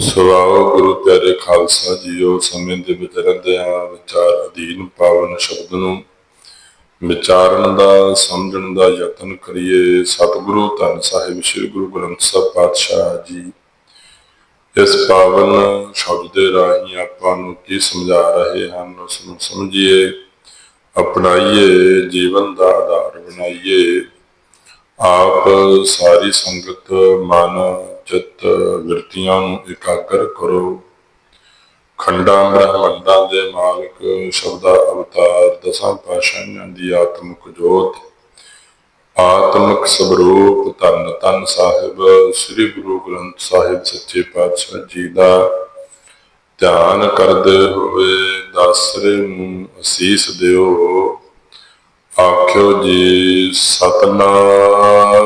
ਸਵਾਓ ਗੁਰੂ ਪਿਆਰੇ ਖਾਲਸਾ ਜੀਓ, ਸਮੇਂ ਦੇ ਵਿੱਚ ਰਹਿੰਦੇ ਰਹਿੰਦਿਆਂ ਵਿਚਾਰ ਅਧੀਨ ਪਾਵਨ ਸ਼ਬਦ ਨੂੰ। ਵਿਚਾਰਨ ਦਾ, ਸਮਝਣ ਦਾ ਯਤਨ ਕਰੀਏ। ਸਤਿਗੁਰੂ, ਧੰਨ ਸਾਹਿਬ, ਸ੍ਰੀ ਗੁਰੂ ਗ੍ਰੰਥ ਸਾਹਿਬ ਪਾਤਸ਼ਾਹ ਜੀ, ਇਸ ਪਾਵਨ ਸ਼ਬਦ ਦੇ ਰਾਹੀਂ ਆਪਾਂ ਨੂੰ ਕੀ ਸਮਝਾ ਰਹੇ ਹਨ, ਉਸ ਨੂੰ ਸਮਝੀਏ, ਅਪਣਾਈਏ, ਜੀਵਨ ਦਾ ਆਧਾਰ ਬਣਾਈਏ। ਆਪ ਸਾਰੀ ਸੰਗਤ, ਮਨ ਚਿੱਤ ਵਿਰਤੀਆਂ ਨੂੰ ਇਕਾਗਰ ਕਰੋ। ਖੰਡਾਂ ਬ੍ਰਹਮੰਡਾਂ ਦੇ ਮਾਲਕ ਸ਼ਬਦਾ ਅਵਤਾਰ, ਦਸਾਂ ਪਾਸ਼ਾਹਾਂ ਦੀ ਆਤਮਿਕ ਜੋਤ, ਆਤਮਿਕ ਸਵਰੂਪ ਧੰਨ ਧੰਨ ਸਾਹਿਬ, ਸ੍ਰੀ ਗੁਰੂ ਗ੍ਰੰਥ ਸਾਹਿਬ ਸੱਚੇ ਪਾਤਸ਼ਾਹ ਜੀ ਦਾ ਧਿਆਨ ਕਰਦੇ ਹੋਏ ਦਾਸਰੇ ਨੂੰ ਅਸੀਸ ਦਿਓ। ਆਖਿਓ ਜੀ, ਸਤਨਾਮ।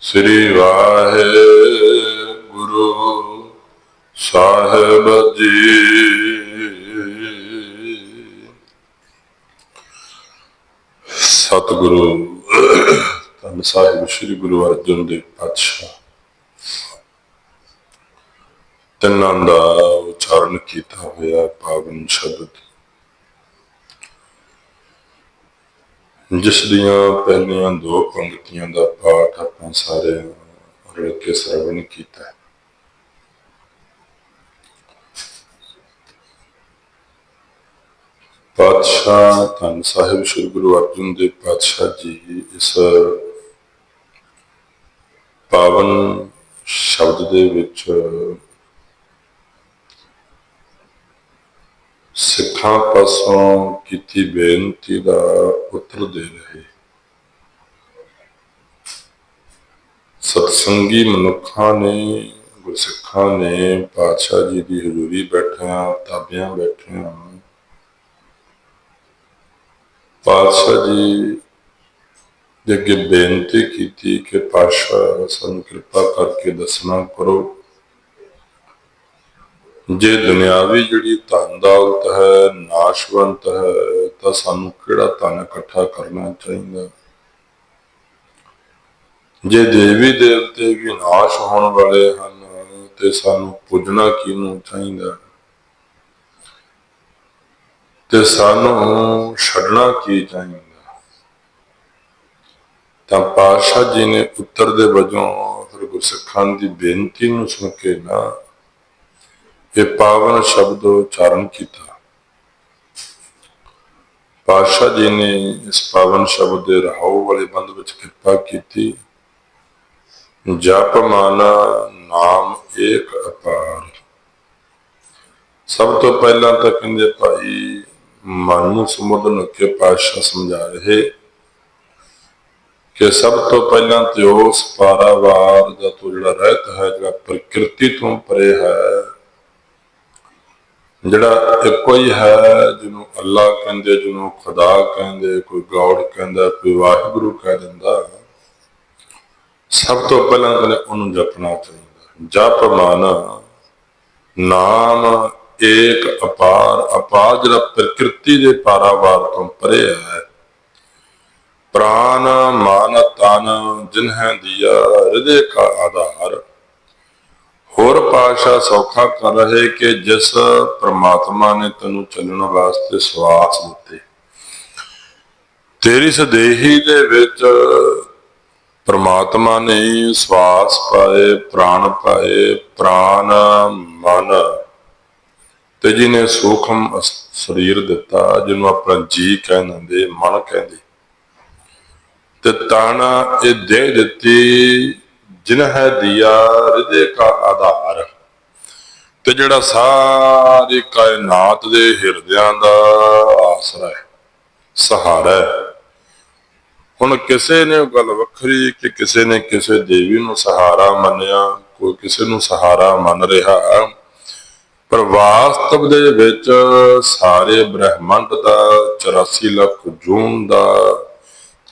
ਸ੍ਰੀ ਵਾਹਿਗੁਰੂ ਸਾਹਿਬ ਜੀ। ਸਤਿਗੁਰੂ, ਧੰਨ ਸਾਹਿਬ ਸ੍ਰੀ ਗੁਰੂ ਅਰਜਨ ਦੇਵ ਪਾਤਸ਼ਾਹ। ਤਿੰਨਾਂ ਦਾ ਉਚਾਰਨ ਕੀਤਾ ਹੋਇਆ ਪਾਵਨ ਸ਼ਬਦ। ਜਿਸ ਦੀਆਂ ਪਹਿਲੀਆਂ ਦੋ ਪੰਕਤੀਆਂ ਦਾ ਪਾਠ ਆਪਾਂ ਸਾਰੇ ਰਲ ਕੇ ਸਰਵਣ ਕੀਤਾ ਹੈ। ਪਾਤਸ਼ਾਹ ਧੰਨ ਸਾਹਿਬ ਸ੍ਰੀ ਗੁਰੂ ਅਰਜਨ ਦੇਵ ਪਾਤਸ਼ਾਹ ਜੀ ਇਸ ਪਾਵਨ ਸ਼ਬਦ ਦੇ ਵਿੱਚ ਸਿੱਖਾਂ ਪਾਸੋਂ ਕੀਤੀ ਬੇਨਤੀ ਦਾ ਉੱਤਰ ਦੇ ਰਹੇ। ਸਤਸੰਗੀ ਮਨੁੱਖਾਂ ਨੇ, ਗੁਰਸਿੱਖਾਂ ਨੇ, ਪਾਤਸ਼ਾਹ ਜੀ ਦੀ ਹਜ਼ੂਰੀ ਬੈਠਿਆਂ, ਤਾਬਿਆਂ ਬੈਠਿਆਂ ਪਾਤਸ਼ਾਹ ਜੀ ਦੇ ਅੱਗੇ ਬੇਨਤੀ ਕੀਤੀ ਕਿ ਪਾਤਸ਼ਾਹ ਸਾਨੂੰ ਕਿਰਪਾ ਕਰਕੇ ਦੱਸਣਾ ਕਰੋ। ਜੇ ਦੁਨਿਆਵੀ ਜਿਹੜੀ ਧਨ ਦੌਲਤ ਹੈ, ਨਾਸ਼ਵੰਤ ਹੈ, ਤਾਂ ਸਾਨੂੰ ਕਿਹੜਾ ਧਨ ਇਕੱਠਾ ਕਰਨਾ ਚਾਹੀਦਾ? ਜੇ ਦੇਵੀ ਦੇਵਤੇ ਵੀ ਨਾਸ਼ ਹੋਣ ਵਾਲੇ ਹਨ, ਤੇ ਸਾਨੂੰ ਪੁੱਜਣਾ ਕਿਹਨੂੰ ਚਾਹੀਦਾ? ਤੇ ਸਾਨੂੰ ਛੱਡਣਾ ਕੀ ਚਾਹੀਦਾ? ਤਾਂ ਪਾਤਸ਼ਾਹ ਜੀ ਨੇ ਪੁੱਤਰ ਦੇ ਵਜੋਂ ਫਿਰ ਗੁਰਸਿੱਖਾਂ ਦੀ ਬੇਨਤੀ ਨੂੰ ਸੁਣ ਕੇ ਨਾ ਇਹ ਪਾਵਨ ਸ਼ਬਦ ਉਚਾਰਨ ਕੀਤਾ। ਪਾਤਸ਼ਾਹ ਜੀ ਨੇ ਇਸ ਪਾਵਨ ਸ਼ਬਦ ਦੇ ਰਹਾਉ ਵਾਲੇ ਬੰਦ ਵਿੱਚ ਕਿਰਪਾ ਕੀਤੀ। ਜਪ ਮਾਨਾ ਨਾਮ ਏਕ ਅਪਾਰ। ਸਭ ਤੋਂ ਪਹਿਲਾਂ ਤਾਂ ਕਹਿੰਦੇ ਭਾਈ, ਮਨ ਨੂੰ ਸਮੁੰਦਰ ਕੇ ਪਾਤਸ਼ਾਹ ਸਮਝਾ ਰਹੇ ਕਿ ਸਭ ਤੋਂ ਪਹਿਲਾਂ ਤੇ ਉਸ ਪਾਰਾਵਾਰ ਦਾ ਤੋਂ ਜਿਹੜਾ ਰਹਿਤ ਹੈ, ਜਿਹੜਾ ਪ੍ਰਕਿਰਤੀ ਤੋਂ ਪਰੇ ਹੈ ਜਿਹੜਾ ਇੱਕੋ ਹੀ ਹੈ, ਜਿਹਨੂੰ ਅੱਲਾ ਕਹਿੰਦੇ, ਜਿਹਨੂੰ ਖੁਦਾ ਕਹਿੰਦੇ, ਕੋਈ ਗੋਡ ਕਹਿੰਦਾ, ਕੋਈ ਵਾਹਿਗੁਰੂ ਕਹਿ ਦਿੰਦਾ, ਸਭ ਤੋਂ ਪਹਿਲਾਂ ਕਹਿੰਦੇ ਉਹਨੂੰ ਜਪਣਾ ਚਾਹੀਦਾ। ਜਪ ਮਨ ਨਾਮ ਏਕ ਅਪਾਰ ਅਪਾਰ ਜਿਹੜਾ ਪ੍ਰਕਿਰਤੀ ਦੇ ਪਾਰਾਵਾਰ ਤੋਂ ਪਰੇ ਹੈ। ਪ੍ਰਾਨ ਮਾਨ ਤਨ ਜਿਨ੍ਹਾਂ ਦੀਆ ਹਿਰਦੇ ਕਾ ਆਧਾਰ। ਹੋਰ ਪਾਸ਼ਾ ਸੌਖਾ ਕਰ ਰਹੇ ਕਿ ਜਿਸ ਪ੍ਰਮਾਤਮਾ ਨੇ ਤੈਨੂੰ ਚੱਲਣ ਵਾਸਤੇ ਸਵਾਸ ਦਿੱਤੇ। ਤੇਰੀ ਸਦੇਹੀ ਦੇ ਵਿੱਚ ਪ੍ਰਮਾਤਮਾ ਨੇ ਸਵਾਸ ਪਾਏ, ਪ੍ਰਾਣ ਪਾਏ ਪ੍ਰਾਨ ਮਨ ਤੇ ਜਿਹਨੇ ਸੂਖਮ ਸਰੀਰ ਦਿੱਤਾ, ਜਿਹਨੂੰ ਆਪਣਾ ਜੀ ਕਹਿੰਦੇ, ਮਨ ਕਹਿੰਦੇ। ਤੇ ਤਨ ਇਹ ਦੇ ਦਿੱਤੀ ਜਿਨ ਹੈ ਦਿਆ ਹਿਰਦੇ ਕਾ ਆਧਾਰ। ਤੇ ਜਿਹੜਾ ਸਾਰੀ ਕਾਇਨਾਤ ਦੇ ਹਿਰਦਿਆਂ ਦਾ ਆਸਰਾ ਹੈ, ਸਹਾਰਾ ਹੈ। ਹੁਣ ਕਿਸੇ ਨੇ ਉਹ ਗੱਲ ਵੱਖਰੀ ਕਿ ਕਿਸੇ ਨੇ ਕਿਸੇ ਦੇਵੀ ਨੂੰ ਸਹਾਰਾ ਮੰਨਿਆ, ਕੋਈ ਕਿਸੇ ਨੂੰ ਸਹਾਰਾ ਮੰਨ ਰਿਹਾ। ਪਰ ਵਾਸਤਵ ਦੇ ਵਿੱਚ ਸਾਰੇ ਬ੍ਰਹਿਮੰਡ ਦਾ 84 ਲੱਖ ਜੂਨ ਦਾ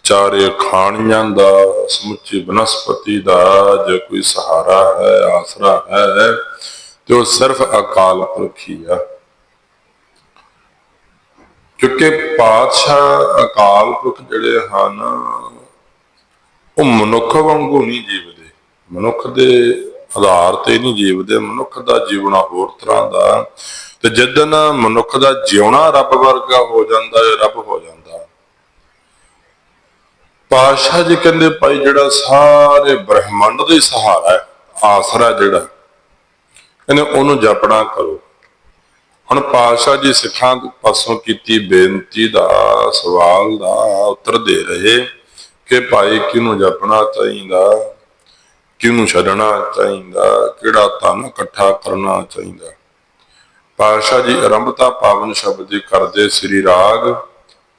ਚਾਰੇ ਖਾਣੀਆਂ ਦਾ, ਸਮੁੱਚੀ ਬਨਸਪਤੀ ਦਾ ਜੇ ਕੋਈ ਸਹਾਰਾ ਹੈ, ਆਸਰਾ ਹੈ, ਤੇ ਉਹ ਸਿਰਫ ਅਕਾਲ ਪੁਰਖ ਹੀ ਆ। ਕਿਉਂਕਿ ਪਾਤਸ਼ਾਹ ਅਕਾਲ ਪੁਰਖ ਜਿਹੜੇ ਹਨ, ਉਹ ਮਨੁੱਖ ਵਾਂਗੂ ਨਹੀਂ ਜੀਵਦੇ। ਮਨੁੱਖ ਦੇ ਆਧਾਰ ਤੇ ਨਹੀਂ ਜੀਵਦੇ, ਮਨੁੱਖ ਦਾ ਜੀਵਣਾ ਹੋਰ ਤਰ੍ਹਾਂ ਦਾ। ਤੇ ਜਿੱਦਨ ਮਨੁੱਖ ਦਾ ਜਿਉਣਾ ਰੱਬ ਵਰਗਾ ਹੋ ਜਾਂਦਾ ਹੈ ਰੱਬ ਹੋ ਜਾਂਦਾ। ਪਾਸ਼ਾ ਜੀ ਕਹਿੰਦੇ ਭਾਈ ਜਿਹੜਾ ਸਾਰੇ ਬ੍ਰਹਿਮੰਡ ਦਾ ਸਹਾਰਾ ਹੈ, ਆਸਰਾ ਜਿਹੜਾ ਕਹਿੰਦੇ ਉਹਨੂੰ ਜਪਣਾ ਕਰੋ। ਹੁਣ ਪਾਤਸ਼ਾਹ ਜੀ ਸਿੱਖਾਂ ਪਾਸੋਂ ਕੀਤੀ ਬੇਨਤੀ ਦਾ, ਸਵਾਲ ਦਾ ਉੱਤਰ ਦੇ ਰਹੇ ਕਿ ਭਾਈ ਕਿਹਨੂੰ ਜਪਣਾ ਚਾਹੀਦਾ, ਕਿਹਨੂੰ ਛੱਡਣਾ ਚਾਹੀਦਾ, ਕਿਹੜਾ ਤਨ ਇਕੱਠਾ ਕਰਨਾ ਚਾਹੀਦਾ। ਪਾਤਸ਼ਾਹ ਜੀ ਆਰੰਭਤਾ ਪਾਵਨ ਸ਼ਬਦ ਦੀ ਕਰਦੇ ਸ੍ਰੀ ਰਾਗ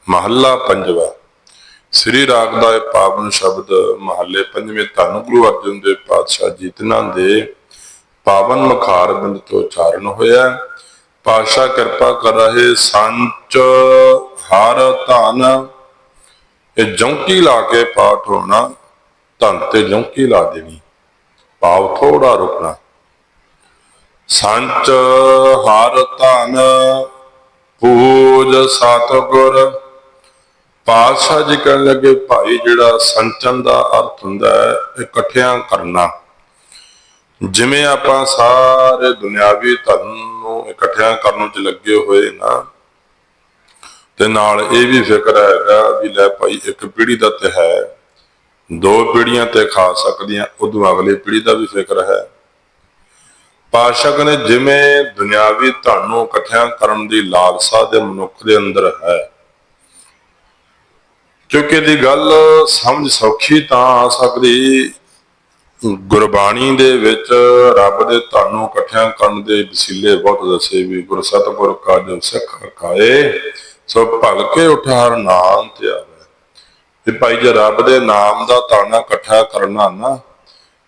ਮਹੱਲਾ ਪੰਜਵਾ। ਸ੍ਰੀ ਰਾਗ ਦਾ ਇਹ ਪਾਵਨ ਸ਼ਬਦ ਮਹੱਲੇ ਪੰਜਵੇਂ ਧੰਨ ਗੁਰੂ ਅਰਜਨ ਦੇਵ ਪਾਤਸ਼ਾਹ ਜੀ, ਤਿਨਾਂ ਦੇ ਪਾਵਨ ਮੁਖਾਰ ਬਿੰਦ ਤੋਂ ਉਚਾਰਨ ਹੋਇਆ। ਹੈ। ਪਾਤਸ਼ਾਹ ਕਿਰਪਾ ਕਰ ਰਹੇ ਸੰਚ ਹਰ ਧਨ। ਇਹ ਜੌਂਕੀ ਲਾ ਕੇ ਪਾਠ ਹੋਣਾ, ਧਨ ਤੇ ਜੌਂਕੀ ਲਾ ਦੇਣੀ, ਭਾਵ ਥੋੜਾ ਰੁਕਣਾ। ਸੰਚ ਹਰ ਧਨ, ਪੂਜ ਸਤਗੁਰ। ਪਾਤਸ਼ਾਹ ਜੀ ਕਹਿਣ ਲੱਗੇ, ਭਾਈ, ਜਿਹੜਾ ਸੰਚਨ ਦਾ ਅਰਥ ਹੁੰਦਾ ਹੈ, ਇਕੱਠਿਆਂ ਕਰਨਾ। ਜਿਵੇਂ ਆਪਾਂ ਸਾਰੇ ਦੁਨਿਆਵੀ ਧਨ ਨੂੰ ਇਕੱਠਿਆਂ ਕਰਨ ਚ ਲੱਗੇ ਹੋਏ ਨਾ, ਤੇ ਨਾਲ ਇਹ ਵੀ ਫਿਕਰ ਹੈਗਾ ਵੀ ਲੈ ਭਾਈ, ਇੱਕ ਪੀੜੀ ਦਾ ਤੇ ਹੈ, ਦੋ ਪੀੜ੍ਹੀਆਂ ਤੇ ਖਾ ਸਕਦੀਆਂ, ਉਦੋਂ ਅਗਲੀ ਪੀੜੀ ਦਾ ਵੀ ਫਿਕਰ ਹੈ। ਪਾਸ਼ਕ ਨੇ ਜਿਵੇਂ ਦੁਨਿਆਵੀ ਧਨ ਨੂੰ ਇਕੱਠਿਆਂ ਕਰਨ ਦੀ ਲਾਲਸਾ ਦੇ ਮਨੁੱਖ ਦੇ ਅੰਦਰ ਹੈ ਕਿਉਂਕਿ ਦੀ ਗੱਲ ਸਮਝ ਸੌਖੀ ਤਾਂ ਆ ਸਕਦੀ। ਗੁਰਬਾਣੀ ਦੇ ਵਿੱਚ ਰੱਬ ਦੇ ਧਨ ਇਕੱਠਿਆਂ ਕਰਨ ਦੇ ਵਸੀਲੇ ਬਹੁਤ ਦੱਸੇ ਵੀ ਗੁਰ ਸਤਿਗੁਰ ਕਾ ਜੋ ਸਿੱਖ ਖਾਏ, ਸੋ ਭਲਕੇ ਉਠਾਰ ਨਾਮ ਤੇ ਆਵੇ। ਤੇ ਭਾਈ ਜੇ ਰੱਬ ਦੇ ਨਾਮ ਦਾ ਤਾਣਾ ਇਕੱਠਾ ਕਰਨਾ ਨਾ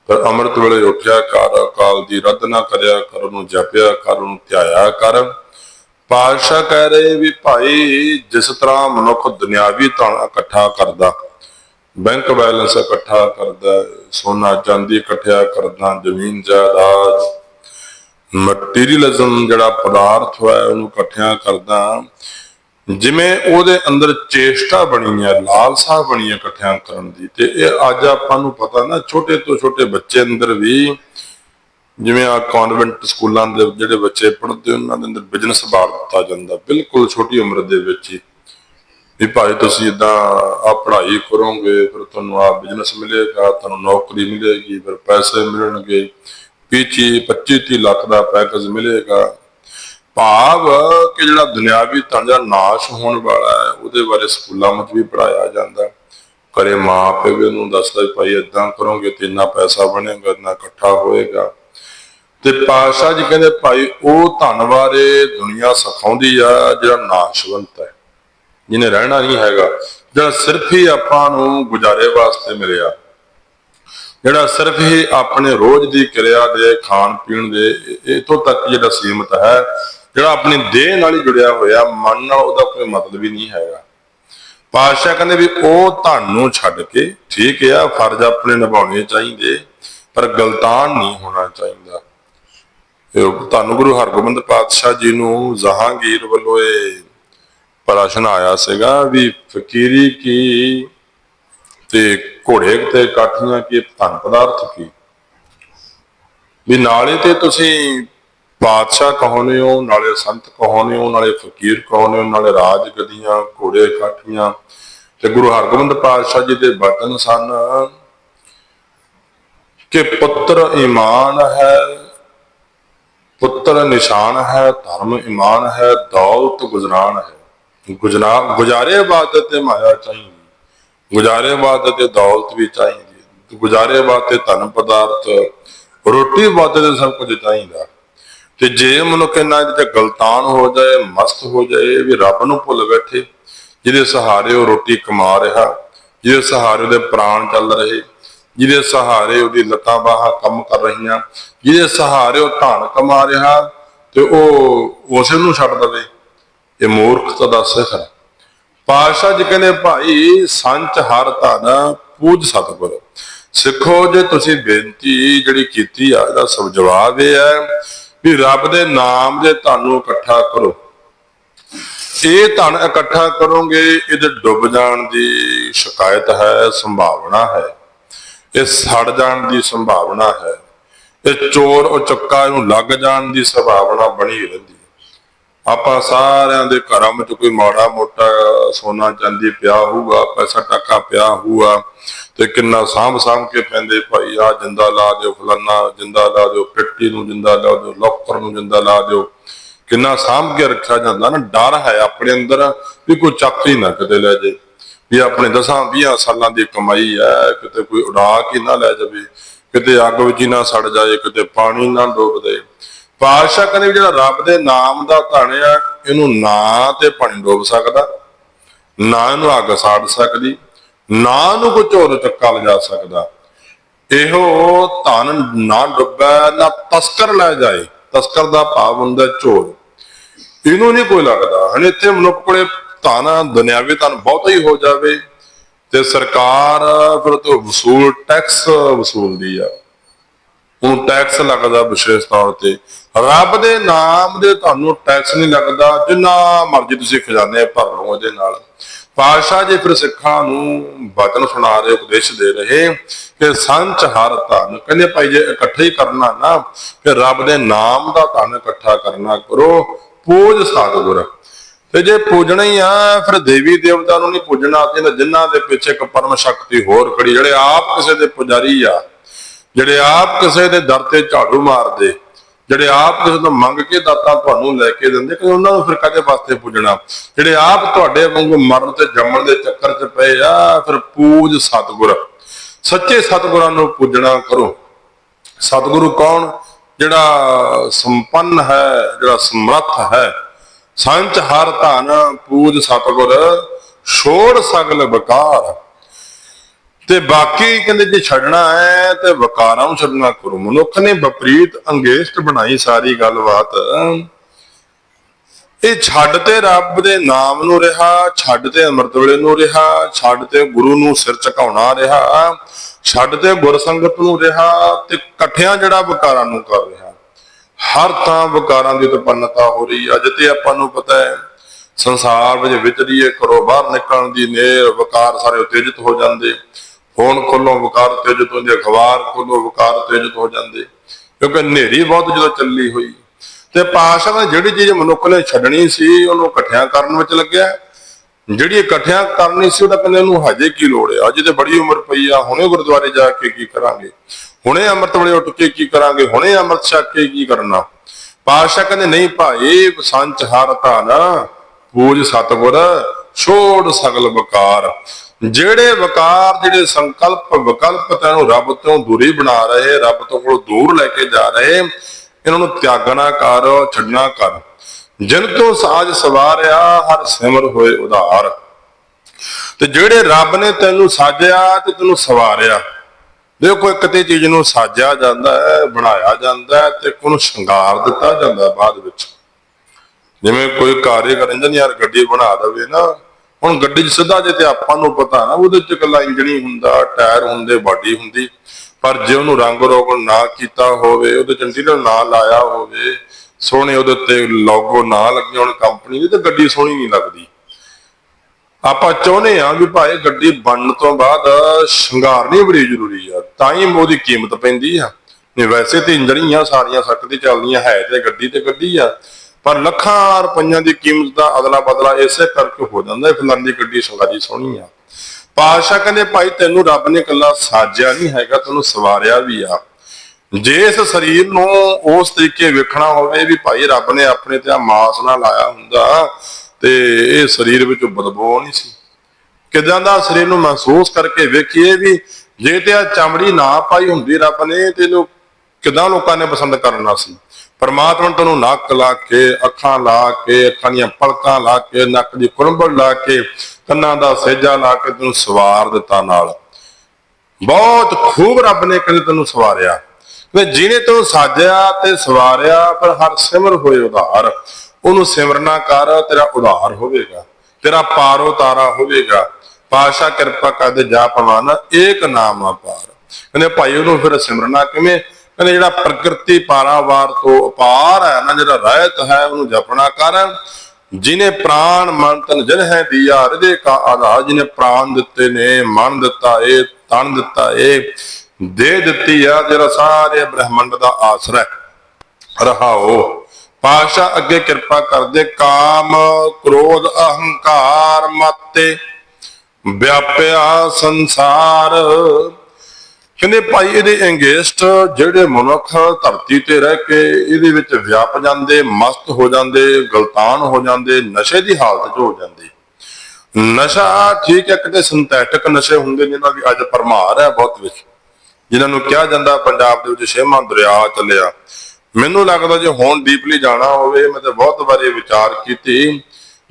ਪਰ ਅੰਮ੍ਰਿਤ ਵੇਲੇ ਉੱਠਿਆ ਕਰ, ਅਕਾਲ ਦੀ ਰੱਦ ਨਾ ਕਰਿਆ ਕਰ, ਉਹਨੂੰ ਜਪਿਆ ਕਰ, ਉਹਨੂੰ ਧਿਆਇਆ ਕਰ। ਪਾਤਸ਼ਾਹ ਕਹਿ ਰਹੇ ਵੀ ਭਾਈ ਜਿਸ ਤਰ੍ਹਾਂ ਮਨੁੱਖ ਦੁਨਿਆਵੀ ਤਾਣਾ ਇਕੱਠਾ ਕਰਦਾ, ਬੈਂਕ ਬੈਲੈਂਸ ਇਕੱਠਾ ਕਰਦਾ, ਸੋਨਾ ਚਾਂਦੀ ਇਕੱਠਿਆ ਕਰਦਾ, ਜ਼ਮੀਨ ਜਾਇਦਾਦ ਮਟੀਰੀਅਲਿਜ਼ਮ ਜਿਹੜਾ ਪਦਾਰਥ ਹੈ ਉਹਨੂੰ ਇਕੱਠਿਆਂ ਕਰਦਾ, ਜਿਵੇਂ ਉਹਦੇ ਅੰਦਰ ਚੇਸ਼ਟਾ ਬਣੀ ਹੈ ਲਾਲਸਾ ਬਣੀ ਹੈ ਇਕੱਠਿਆਂ ਕਰਨ ਦੀ, ਤੇ ਇਹ ਅੱਜ ਆਪਾਂ ਨੂੰ ਪਤਾ ਨਾ, ਛੋਟੇ ਤੋਂ ਛੋਟੇ ਬੱਚੇ ਅੰਦਰ ਵੀ ਜਿਵੇਂ ਆ ਕਨਵੈਂਟ ਸਕੂਲਾਂ ਦੇ ਜਿਹੜੇ ਬੱਚੇ ਪੜ੍ਹਦੇ, ਉਹਨਾਂ ਦੇ ਅੰਦਰ ਬਿਜ਼ਨਸ ਬਾੜ ਦਿੱਤਾ ਜਾਂਦਾ। ਬਿਲਕੁਲ ਛੋਟੀ ਉਮਰ ਦੇ ਵਿੱਚ ਹੀ। ਵੀ ਭਾਈ ਤੁਸੀਂ ਇਦਾਂ ਆ ਪੜ੍ਹਾਈ ਕਰੋਗੇ, ਫਿਰ ਤੁਹਾਨੂੰ ਆ ਬਿਜ਼ਨਸ ਮਿਲੇਗਾ, ਤੁਹਾਨੂੰ ਨੌਕਰੀ ਮਿਲੇਗੀ, ਫਿਰ ਪੈਸੇ ਮਿਲਣਗੇ। 25 25 30 ਲੱਖ ਦਾ ਪੈਕੇਜ ਮਿਲੇਗਾ। ਭਾਵ ਕਿ ਜਿਹੜਾ ਦੁਨਿਆਵੀ ਧਨ ਦਾ ਨਾਸ਼ ਹੋਣ ਵਾਲਾ ਹੈ, ਉਹਦੇ ਬਾਰੇ ਸਕੂਲਾਂ ਵਿੱਚ ਵੀ ਪੜਾਇਆ ਜਾਂਦਾ। ਕਰੇ ਮਾਂ ਪਿਓ ਵੀ ਉਹਨੂੰ ਦੱਸਦਾ ਵੀ ਭਾਈ ਇਦਾਂ ਕਰੋਗੇ ਤੇ ਇੰਨਾ ਪੈਸਾ ਬਣੇਗਾ, ਇੰਨਾ ਇਕੱਠਾ ਹੋਏਗਾ। ਤੇ ਪਾਸ਼ਾ ਜੀ ਕਹਿੰਦੇ, ਭਾਈ, ਉਹ ਧਨ ਬਾਰੇ ਦੁਨੀਆ ਸਿਖਾਉਂਦੀ ਆ ਜਿਹੜਾ ਨਾਸ਼ਵੰਤ ਹੈ, ਜਿਹਨੇ ਰਹਿਣਾ ਨਹੀਂ ਹੈਗਾ। ਜਿਹੜਾ ਸਿਰਫ ਹੀ ਆਪਾਂ ਨੂੰ ਗੁਜ਼ਾਰੇ ਵਾਸਤੇ ਮਿਲਿਆ, ਜਿਹੜਾ ਸਿਰਫ ਹੀ ਆਪਣੇ ਰੋਜ਼ ਦੀ ਕਿਰਿਆ ਦੇ ਖਾਣ ਪੀਣ ਦੇ, ਇਹ- ਤੱਕ ਜਿਹੜਾ ਸੀਮਤ ਹੈ, ਜਿਹੜਾ ਆਪਣੀ ਦੇਹ ਨਾਲ ਹੀ ਜੁੜਿਆ ਹੋਇਆ, ਮਨ ਨਾਲ ਉਹਦਾ ਕੋਈ ਮਤਲਬ ਹੀ ਨਹੀਂ ਹੈਗਾ। ਪਾਤਸ਼ਾਹ ਕਹਿੰਦੇ ਵੀ ਉਹ ਤੁਹਾਨੂੰ ਛੱਡ ਕੇ, ਠੀਕ ਆ, ਫਰਜ਼ ਆਪਣੇ ਨਿਭਾਉਣੇ ਚਾਹੀਦੇ, ਪਰ ਗਲਤਾਨ ਨਹੀਂ ਹੋਣਾ ਚਾਹੀਦਾ। ਤੁਹਾਨੂੰ ਗੁਰੂ ਹਰਗੋਬਿੰਦ ਪਾਤਸ਼ਾਹ ਜੀ ਨੂੰ ਜਹਾਂਗੀਰ ਵੱਲੋਂ ਇਹ ਪ੍ਰਸ਼ਨ ਆਇਆ ਸੀਗਾ ਵੀ ਫਕੀਰੀ ਕੀ ਤੇ ਘੋੜੇ ਤੇ ਕਾਠੀਆਂ ਕੀ, ਧਨ ਪਦਾਰਥ ਕੀ? ਵੀ ਨਾਲੇ ਤੇ ਤੁਸੀਂ ਪਾਤਸ਼ਾਹ ਕਹੋਨੇ ਹੋ, ਨਾਲੇ ਸੰਤ ਕਹੋਨੇ ਹੋ, ਨਾਲੇ ਫਕੀਰ ਕਹੋਨੇ ਹੋ, ਨਾਲੇ ਰਾਜ ਗਦੀਆਂ, ਘੋੜੇ ਕਾਠੀਆਂ। ਤੇ ਗੁਰੂ ਹਰਗੋਬਿੰਦ ਪਾਤਸ਼ਾਹ ਜੀ ਦੇ ਬਚਨ ਸਨ ਕਿ ਪੁੱਤਰ ਇਮਾਨ ਹੈ ਪੁੱਤਰ ਨਿਸ਼ਾਨ ਹੈ, ਧਰਮ ਇਮਾਨ ਹੈ, ਦੌਲਤ ਗੁਜਰਾਨ ਹੈ। ਗੁਜਰਾ, ਗੁਜ਼ਾਰੇ ਬਾਤ ਤੇ ਮਾਇਆ ਚਾਹੀਦੀ। ਗੁਜ਼ਾਰੇ ਬਾਤ ਤੇ ਦੌਲਤ ਵੀ ਚਾਹੀਦੀ। ਗੁਜ਼ਾਰੇ ਬਾਤ ਤੇ ਧਨ ਪਦਾਰਥ, ਰੋਟੀ ਬਾਤ ਤੇ ਸਭ ਕੁਝ ਚਾਹੀਦਾ। ਤੇ ਜੇ ਮਨੁੱਖ ਇਹਨਾਂ ਦੇ ਗਲਤਾਨ ਹੋ ਜਾਏ, ਮਸਤ ਹੋ ਜਾਏ ਵੀ ਰੱਬ ਨੂੰ ਭੁੱਲ ਬੈਠੇ, ਜਿਹਦੇ ਸਹਾਰੇ ਉਹ ਰੋਟੀ ਕਮਾ ਰਿਹਾ, ਜਿਹਦੇ ਸਹਾਰੇ ਉਹਦੇ ਪ੍ਰਾਣ ਚੱਲ ਰਹੇ ਜਿਹਦੇ ਸਹਾਰੇ ਉਹਦੀ ਲੱਤਾਂ ਬਾਹਾਂ ਕੰਮ ਕਰ ਰਹੀਆਂ, ਜਿਹਦੇ ਸਹਾਰੇ ਉਹ ਧਨ ਕਮਾ ਰਿਹਾ ਤੇ ਉਹ ਉਸੇ ਨੂੰ ਛੱਡ ਦਵੇ। ਇਹ ਮੂਰਖਤਾ ਦਾ ਸਿਖਰ ਪਾਤਸ਼ਾਹ ਜੀ ਕਹਿੰਦੇ, ਭਾਈ ਸੰਚ ਹਰ ਧਨ ਪੂਜ ਸਤਿਗੁਰ। ਸਿੱਖੋ ਜੇ ਤੁਸੀਂ ਬੇਨਤੀ ਜਿਹੜੀ ਕੀਤੀ ਆ, ਇਹਦਾ ਸਭ ਜਵਾਬ ਇਹ ਹੈ ਵੀ ਰੱਬ ਦੇ ਨਾਮ ਦੇ ਧਨ ਇਕੱਠਾ ਕਰੋ। ਇਹ ਧਨ ਇਕੱਠਾ ਕਰੋਗੇ, ਇਹਦੇ ਡੁੱਬ ਜਾਣ ਦੀ ਸ਼ਿਕਾਇਤ ਹੈ, ਸੰਭਾਵਨਾ ਹੈ। ਇਹ ਸੜ ਜਾਣ ਦੀ ਸੰਭਾਵਨਾ ਹੈ। ਇਹ ਚੋਰ ਉਹ ਚੱਕਾ ਇਹਨੂੰ ਲੱਗ ਜਾਣ ਦੀ ਸੰਭਾਵਨਾ ਬਣੀ ਰਹਿੰਦੀ ਆਪਾਂ ਸਾਰਿਆਂ ਦੇ ਘਰਾਂ ਵਿੱਚ ਕੋਈ ਮਾੜਾ ਮੋਟਾ ਸੋਨਾ ਚਾਂਦੀ ਪਿਆ ਹੋਊਗਾ, ਪੈਸਾ ਟੱਕਾ ਪਿਆ ਹੋਊਗਾ, ਤੇ ਕਿੰਨਾ ਸਾਂਭ ਸਾਂਭ ਕੇ ਪੈਂਦੇ ਭਾਈ ਆ ਜਿੰਦਾ ਲਾ ਦਿਓ ਫਲਾਨਾ, ਜਿੰਦਾ ਲਾ ਦਿਓ ਪਿੱਟੀ ਨੂੰ ਜਿੰਦਾ ਲਾ ਦਿਓ, ਲੋਕਰ ਨੂੰ ਜਿੰਦਾ ਲਾ ਦਿਓ। ਕਿੰਨਾ ਸਾਂਭ ਕੇ ਰੱਖਿਆ ਜਾਂਦਾ ਨਾ, ਡਰ ਹੈ ਆਪਣੇ ਅੰਦਰ ਵੀ ਕੋਈ ਚੱਕ ਹੀ ਨਾ ਕਿਤੇ ਲੈ ਜਾਏ। ਵੀ ਆਪਣੇ 10 20 ਸਾਲਾਂ ਦੀ ਕਮਾਈ ਹੈ, ਕਿਤੇ ਕੋਈ ਉਡਾ ਕੇ ਨਾ ਲੈ ਜਾਵੇ, ਕਿਤੇ ਅੱਗ ਵਿੱਚ ਨਾ ਸੜ ਜਾਏ, ਕਿਤੇ ਪਾਣੀ ਨਾ ਡੁੱਬ ਦੇ। ਪਾਤਸ਼ਾਹ ਕਹਿੰਦੇ ਜਿਹੜਾ ਰੱਬ ਦੇ ਨਾਮ ਦਾ ਧਨ ਆ, ਇਹਨੂੰ ਨਾ ਤੇ ਪਾਣੀ ਡੁੱਬ ਸਕਦਾ, ਨਾ ਇਹਨੂੰ ਅੱਗ ਸਾੜ ਸਕਦੀ, ਨਾ ਨੂੰ ਕੋਈ ਚੋਰ ਚੱਕਾ ਲਿਜਾ ਸਕਦਾ। ਇਹੋ ਧਨ ਨਾ ਡੁੱਬੈ, ਨਾ ਤਸਕਰ ਲੈ ਜਾਏ, ਤਸਕਰ ਦਾ ਭਾਵ ਹੁੰਦਾ ਚੋਰ ਇਹਨੂੰ ਨਹੀਂ ਕੋਈ ਲੱਗਦਾ। ਹਣ ਇੱਥੇ ਮਨੁੱਖ ਕੋਲੇ ਧਨ ਦੁਨਿਆਵੀ ਧਨ ਬਹੁਤਾ ਹੀ ਹੋ ਜਾਵੇ ਤੇ ਸਰਕਾਰ ਫਿਰ ਤੋਂ ਵਸੂਲ ਟੈਕਸ ਵਸੂਲਦੀ ਆ। ਹੁਣ ਟੈਕਸ ਲੱਗਦਾ ਵਿਸ਼ੇਸ਼ ਤੌਰ ਤੇ। ਰੱਬ ਦੇ ਨਾਮ ਦੇ ਤੁਹਾਨੂੰ ਟੈਕਸ ਨਹੀਂ ਲੱਗਦਾ, ਜਿੰਨਾ ਮਰਜ਼ੀ ਤੁਸੀਂ ਖਜ਼ਾਨੇ ਭਰ ਲਓ ਇਹਦੇ ਨਾਲ। ਪਾਤਸ਼ਾਹ ਜੀ ਫਿਰ ਸਿੱਖਾਂ ਨੂੰ ਵਚਨ ਸੁਣਾ ਰਹੇ, ਉਪਦੇਸ਼ ਦੇ ਰਹੇ ਕਿ ਸੰਚ ਹਰ ਧਨ। ਕਹਿੰਦੇ ਭਾਈ ਜੇ ਇਕੱਠੇ ਹੀ ਕਰਨਾ ਨਾ, ਫਿਰ ਰੱਬ ਦੇ ਨਾਮ ਦਾ ਧਨ ਇਕੱਠਾ ਕਰਨਾ ਕਰੋ। ਪੂਜ ਸਤਿਗੁਰ ਤੇ ਜੇ ਪੂਜਣਾ ਹੀ ਆ, ਫਿਰ ਦੇਵੀ ਦੇਵਤਾ ਨੂੰ ਨਹੀਂ ਪੂਜਣਾ। ਤੇ ਜਿਨ੍ਹਾਂ ਦੇ ਪਿੱਛੇ ਇੱਕ ਪਰਮ ਸ਼ਕਤੀ ਹੋਰ ਖੜੀ, ਜਿਹੜੇ ਆਪ ਕਿਸੇ ਦੇ ਪੁਜਾਰੀ ਆ, ਜਿਹੜੇ ਆਪ ਕਿਸੇ ਦੇ ਦਰ ਤੇ ਝਾੜੂ ਮਾਰਦੇ, ਜਿਹੜੇ ਆਪ ਕਿਸੇ ਤੋਂ ਮੰਗ ਕੇ ਦਾਤਾ ਤੁਹਾਨੂੰ ਲੈ ਕੇ ਦਿੰਦੇ ਕਿ ਉਹਨਾਂ ਨੂੰ ਫਿਰ ਕਾਹਦੇ ਵਾਸਤੇ ਪੂਜਣਾ? ਜਿਹੜੇ ਆਪ ਤੁਹਾਡੇ ਵਾਂਗੂ ਮਰਨ ਤੇ ਜੰਮਣ ਦੇ ਚੱਕਰ 'ਚ ਪਏ ਆ, ਫਿਰ ਪੂਜ ਸਤਿਗੁਰ। ਸੱਚੇ ਸਤਿਗੁਰਾਂ ਨੂੰ ਪੂਜਣਾ ਕਰੋ। ਸਤਿਗੁਰੂ ਕੌਣ? ਜਿਹੜਾ ਸੰਪੰਨ ਹੈ, ਜਿਹੜਾ ਸਮਰੱਥ ਹੈ ਸੰਚ ਹਰ ਧਨ ਪੂਜ ਸਤਿਗੁਰ, ਛੋੜ ਸਗਲ ਬਕਾਰ ਤੇ ਬਾਕੀ ਕਹਿੰਦੇ ਜੇ ਛੱਡਣਾ ਹੈ ਤੇ ਵਕਾਰਾਂ ਨੂੰ ਛੱਡਣਾ ਕਰੋ ਮਨੁੱਖ ਨੇ, ਵਿਪਰੀਤ ਅੰਗੇਸ਼ਟ ਬਣਾਈ ਸਾਰੀ ਗੱਲਬਾਤ। ਇਹ ਛੱਡ ਤੇ ਰੱਬ ਦੇ ਨਾਮ ਨੂੰ ਰਿਹਾ, ਛੱਡ ਤੇ ਅੰਮ੍ਰਿਤ ਵੇਲੇ ਨੂੰ ਰਿਹਾ, ਛੱਡ ਤੇ ਗੁਰੂ ਨੂੰ ਸਿਰ ਝੁਕਾਉਣਾ ਰਿਹਾ, ਛੱਡ ਤੇ ਗੁਰਸੰਗਤ ਨੂੰ ਰਿਹਾ ਤੇ ਇਕੱਠਿਆਂ ਜਿਹੜਾ ਵਕਾਰਾਂ ਨੂੰ ਕਰ ਰਿਹਾ। ਹਰ ਤਾਂ ਵਕਾਰਾਂ ਦੀ ਉਤਪੰਨਤਾ ਹੋ ਰਹੀ ਹੈ। ਅੱਜ ਤੇ ਆਪਾਂ ਨੂੰ ਪਤਾ ਹੈ, ਸੰਸਾਰ ਵਿੱਚ ਵਿਚਰੀਏ ਕਰੋ ਬਾਹਰ ਨਿਕਲਣ ਦੀ ਨੇਰ ਵਕਾਰ ਸਾਰੇ ਉਤੇਜਿਤ ਹੋ ਜਾਂਦੇ। ਫੋਨ ਖੋਲੋ ਵਕਾਰ ਉਤੇਜਿਤ ਹੁੰਦੇ, ਅਖਬਾਰ ਖੋਲੋ ਵਕਾਰ ਉਤੇਜਿਤ ਹੋ ਜਾਂਦੇ। ਕਿਉਂਕਿ ਹਨੇਰੀ ਬਹੁਤ ਜਦੋਂ ਚੱਲੀ ਹੋਈ। ਤੇ ਪਾਸ਼ਾ ਨੇ ਜਿਹੜੀ ਚੀਜ਼ ਮਨੁੱਖ ਨੇ ਛੱਡਣੀ ਸੀ, ਉਹਨੂੰ ਇਕੱਠਿਆਂ ਕਰਨ ਵਿੱਚ ਲੱਗਿਆ। ਜਿਹੜੀ ਇਕੱਠਿਆਂ ਕਰਨੀ ਸੀ, ਉਹਦਾ ਕਹਿੰਦੇ ਉਹਨੂੰ ਹਜੇ ਕੀ ਲੋੜ ਹੈ? ਅਜੇ ਤੇ ਬੜੀ ਉਮਰ ਪਈ ਆ, ਹੁਣੇ ਗੁਰਦੁਆਰੇ ਜਾ ਕੇ ਕੀ ਕਰਾਂਗੇ? ਹੁਣੇ ਅੰਮ੍ਰਿਤ ਵੇਲੇ ਉੱਠ ਕੇ ਕੀ ਕਰਾਂਗੇ? ਹੁਣੇ ਅੰਮ੍ਰਿਤ ਛਕ ਕੇ ਕੀ ਕਰਨਾ? ਪਾਤਸ਼ਾਹ ਕਹਿੰਦੇ, ਨਹੀਂ ਭਾਈ ਸੰਚ ਹਰ ਧਨ, ਪੂਜ ਸਤਗੁਰ, ਛੋੜ ਸਗਲ ਵਕਾਰ। ਜਿਹੜੇ ਵਕਾਰ, ਜਿਹੜੇ ਸੰਕਲਪ, ਵਿਕਲਪ ਤੈਨੂੰ ਰੱਬ ਤੋਂ ਦੂਰੀ ਬਣਾ ਰਹੇ, ਰੱਬ ਤੋਂ ਕੋਲ ਦੂਰ ਲੈ ਕੇ ਜਾ ਰਹੇ, ਇਹਨਾਂ ਨੂੰ ਤਿਆਗਣਾ ਕਰ ਛੱਡਣਾ ਕਰ। ਜਿਨ ਤੋਂ ਸਾਜ ਸਵਾਰਿਆ, ਹਰ ਸਿਮਰ ਹੋਏ ਉਧਾਰ। ਤੇ ਜਿਹੜੇ ਰੱਬ ਨੇ ਤੈਨੂੰ ਸਾਜਿਆ, ਤੇ ਤੈਨੂੰ ਸਵਾਰਿਆ ਦੇਖੋ, ਇੱਕ ਤੇ ਚੀਜ਼ ਨੂੰ ਸਾਜਿਆ ਜਾਂਦਾ ਹੈ, ਬਣਾਇਆ ਜਾਂਦਾ ਹੈ ਤੇ ਉਹਨੂੰ ਸ਼ਿੰਗਾਰ ਦਿੱਤਾ ਜਾਂਦਾ ਬਾਅਦ ਵਿੱਚ। ਜਿਵੇਂ ਕੋਈ ਕਾਰੀਗਰ ਇੰਜੀਨੀਅਰ ਗੱਡੀ ਬਣਾ ਦਵੇ ਨਾ, ਹੁਣ ਗੱਡੀ 'ਚ ਸਿੱਧਾ ਜੇ ਤੇ ਆਪਾਂ ਨੂੰ ਪਤਾ ਨਾ, ਉਹਦੇ 'ਚ ਇਕੱਲਾ ਇੰਜਣੀ ਹੁੰਦਾ, ਟਾਇਰ ਹੁੰਦੇ, ਬਾਡੀ ਹੁੰਦੀ, ਪਰ ਜੇ ਉਹਨੂੰ ਰੰਗ ਰੋਗਨ ਨਾ ਕੀਤਾ ਹੋਵੇ, ਉਹਦੇ ਚ ਨਾ ਲਾਇਆ ਹੋਵੇ, ਸੋਹਣੇ ਉਹਦੇ ਉੱਤੇ ਲੋਗੋ ਨਾ ਲੱਗੇ ਹੋਣ ਕੰਪਨੀ ਦੀ, ਤੇ ਗੱਡੀ ਸੋਹਣੀ ਨਹੀਂ ਲੱਗਦੀ। ਆਪਾਂ ਚਾਹੁੰਦੇ ਆ ਵੀ ਭਾਈ ਗੱਡੀ ਬਣਨ ਤੋਂ ਬਾਅਦ ਸ਼ਿੰਗਾਰਨੀ ਬੜੀ ਜ਼ਰੂਰੀ ਆ, ਤਾਂ ਹੀ ਉਹਦੀ ਕੀਮਤ ਪੈਂਦੀ ਆ। ਨਹੀਂ, ਵੈਸੇ ਤੇ ਇੰਜਣੀਆਂ ਸਾਰੀਆਂ ਸੜਕ ਤੇ ਚੱਲਦੀਆਂ, ਹੈ ਤੇ ਗੱਡੀ ਤੇ ਗੱਡੀ ਆ, ਪਰ ਲੱਖਾਂ ਰੁਪਈਆਂ ਦੀ ਕੀਮਤ ਦਾ ਅਦਲਾ ਬਦਲਾ ਇਸੇ ਕਰਕੇ ਹੋ ਜਾਂਦਾ ਫਿਲਹਾਲ ਗੱਡੀ ਸ਼ਿੰਗਾਰੀ ਸੋਹਣੀ ਆ। ਪਾਤਸ਼ਾਹ ਕਹਿੰਦੇ, ਭਾਈ, ਤੈਨੂੰ ਰੱਬ ਨੇ ਇਕੱਲਾ ਸਾਜਿਆ ਨਹੀਂ ਹੈਗਾ, ਤੈਨੂੰ ਸਵਾਰਿਆ ਵੀ ਆ। ਜੇ ਇਸ ਸਰੀਰ ਨੂੰ ਉਸ ਤਰੀਕੇ ਵੇਖਣਾ ਹੋਵੇ ਵੀ ਭਾਈ ਰੱਬ ਨੇ ਆਪਣੇ ਤੇ ਆ ਮਾਸ ਨਾਲ ਲਾਇਆ ਹੁੰਦਾ ਤੇ ਇਹ ਸਰੀਰ ਵਿੱਚ ਬਦਬੂ ਨਹੀਂ ਸੀ। ਕਿਦਾਂ ਦਾ ਸਰੀਰ ਨੂੰ ਮਹਿਸੂਸ ਕਰਕੇ ਵੇਖੀਏ ਵੀ ਜੇ ਤੇ ਆ ਚਮੜੀ ਨਾ ਪਾਈ ਹੁੰਦੀ ਰੱਬ ਨੇ ਤੈਨੂੰ ਕਿਦਾਂ ਲੋਕਾਂ ਨੇ ਪਸੰਦ ਕਰਨਾ ਸੀ। ਪਰਮਾਤਮਾ ਨੇ ਨੱਕ ਲਾ ਕੇ, ਅੱਖਾਂ ਲਾ ਕੇ, ਅੱਖਾਂ ਦੀਆਂ ਪਲਕਾਂ ਲਾ ਕੇ, ਨੱਕ ਦੀ ਕੁਰੰਬੜ ਲਾ ਕੇ, ਕੰਨਾਂ ਦਾ ਸਹਿਜਾ ਲਾ ਕੇ ਤੈਨੂੰ ਸਵਾਰ ਦਿੱਤਾ ਨਾਲ। ਬਹੁਤ ਖੂਬ ਰੱਬ ਨੇ ਕਹਿੰਦੇ ਤੈਨੂੰ ਸਵਾਰਿਆ। ਤੇ ਜਿਹਨੇ ਤੈਨੂੰ ਸਾਜਿਆ ਤੇ ਸਵਾਰਿਆ ਪਰ ਹਰ ਸਿਮਰ ਹੋਏ ਉਧਾਰ। ਉਹਨੂੰ ਸਿਮਰਨਾ ਕਰ, ਤੇਰਾ ਉਧਾਰ ਹੋਵੇਗਾ, ਤੇਰਾ ਪਾਰੋ ਤਾਰਾ ਹੋਵੇਗਾ। ਪਾਸ਼ਾ ਕਿਰਪਾ ਕਰਦੇ ਜਾਪ ਮਨ ਏਕ ਨਾਮ ਅਪਾਰ। ਕਹਿੰਦੇ, ਭਾਈ, ਉਹਨੂੰ ਫਿਰ ਸਿਮਰਨਾ ਕਿਵੇਂ? ਕਹਿੰਦੇ, ਜਿਹੜਾ ਪ੍ਰਕਿਰਤੀ ਪਾਰਾਵਾਰ ਤੋਂ ਅਪਾਰ ਹੈ ਨਾ, ਜਿਹੜਾ ਰਹਿਤ ਹੈ, ਉਹਨੂੰ ਜਪਣਾ ਕਰ। ਜਿਨੇ ਪ੍ਰਾਨ ਮਨ ਤਨ ਜਨ ਹੈ, ਦੀਆ ਹਿਰਦੇ ਕਾ ਆਧਾਰ। ਜਿਨੇ ਪ੍ਰਾਨ ਦਿੱਤੇ ਨੇ, ਮਨ ਦਿੱਤਾ ਏ, ਤਨ ਦਿੱਤਾ ਏ, ਦੇ ਦਿੱਤੀ ਆ ਜਿਹੜਾ ਸਾਰੇ ਬ੍ਰਹਿਮੰਡ ਦਾ ਆਸਰਾ ਰਹਾਓ। ਪਾਸ਼ਾ ਅੱਗੇ ਕਿਰਪਾ ਕਰਦੇ, ਕਾਮ, ਕ੍ਰੋਧ, ਅਹੰਕਾਰ, ਮਤੇ, ਵਿਆਪਿਆ ਸੰਸਾਰ। ਕਹਿੰਦੇ ਭਾਈ, ਇਹਦੇ ਅੰਗੇਸਟ ਜਿਹੜੇ ਮਨੁੱਖ ਧਰਤੀ ਤੇ ਰਹਿ ਕੇ ਇਹਦੇ ਵਿੱਚ ਵਿਆਪ ਜਾਂਦੇ, ਮਸਤ ਹੋ ਜਾਂਦੇ, ਗਲਤਾਨ ਹੋ ਜਾਂਦੇ, ਨਸ਼ੇ ਦੀ ਹਾਲਤ 'ਚ ਹੋ ਜਾਂਦੇ। ਨਸ਼ਾ ਠੀਕ ਹੈ, ਕਿਤੇ ਸਿੰਥੈਟਿਕ ਨਸ਼ੇ ਹੁੰਦੇ ਨੇ ਦੀ ਅੱਜ ਪਰਮਾਰ ਹੈ ਬਹੁਤ ਵਿੱਚ। ਜਿਨ੍ਹਾਂ ਨੂੰ ਕਿਹਾ ਜਾਂਦਾ, ਪੰਜਾਬ ਦੇ ਵਿੱਚ ਛੇਵਾਂ ਦਰਿਆ ਚੱਲਿਆ। ਮੈਨੂੰ ਲੱਗਦਾ ਜੇ ਹੁਣ ਡੀਪਲੀ ਜਾਣਾ ਹੋਵੇ, ਮੈਂ ਤੇ ਬਹੁਤ ਵਾਰੀ ਵਿਚਾਰ ਕੀਤੀ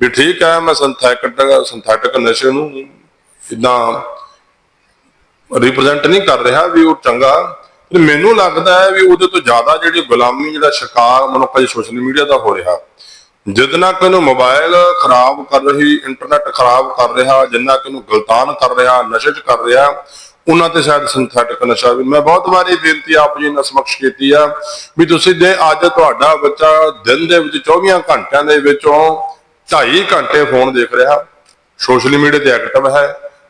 ਵੀ ਠੀਕ ਹੈ, ਮੈਂ ਸਿੰਥੈਟਿਕ ਸਿੰਥੈਟਿਕ ਨਸ਼ੇ ਨੂੰ ਇਦਾਂ ਰਿਪਰੈਜ਼ੈਂਟ ਨਹੀਂ ਕਰ ਰਿਹਾ ਵੀ ਉਹ ਚੰਗਾ। ਪਰ ਮੈਨੂੰ ਲੱਗਦਾ ਹੈ ਵੀ ਉਹਦੇ ਤੋਂ ਜ਼ਿਆਦਾ ਜਿਹੜੀ ਗੁਲਾਮੀ, ਜਿਹੜਾ ਸ਼ਿਕਾਰ ਮਨੁੱਖ ਅੱਜ ਸੋਸ਼ਲ ਮੀਡੀਆ ਦਾ ਹੋ ਰਿਹਾ। ਜਿੰਨਾ ਕਿ ਨੂੰ ਮੋਬਾਈਲ ਖਰਾਬ ਕਰ ਰਹੀ ਇੰਟਰਨੈਟ ਖਰਾਬ ਕਰ ਰਿਹਾ, ਜਿੰਨਾ ਕਿ ਨੂੰ ਗਲਤਾਨ ਕਰ ਰਿਹਾ, ਨਸ਼ੇ ਚ ਕਰ ਰਿਹਾ ਉਹਨਾਂ ਤੇ ਸ਼ਾਇਦ ਸਿੰਥੈਟਿਕ ਨਸ਼ਾ ਵੀ ਮੈਂ ਬਹੁਤ ਵਾਰੀ ਬੇਨਤੀ ਆਪ ਜੀ ਨਾਲ ਸਮਕਸ਼ ਕੀਤੀ ਆ ਵੀ ਤੁਸੀਂ ਜੇ ਅੱਜ ਤੁਹਾਡਾ ਬੱਚਾ ਦਿਨ ਦੇ ਵਿੱਚ 24 ਘੰਟਿਆਂ ਦੇ ਵਿੱਚੋਂ 2.5 ਘੰਟੇ ਫੋਨ ਦੇਖ ਰਿਹਾ ਸੋਸ਼ਲ ਮੀਡੀਆ ਤੇ ਐਕਟਿਵ ਹੈ,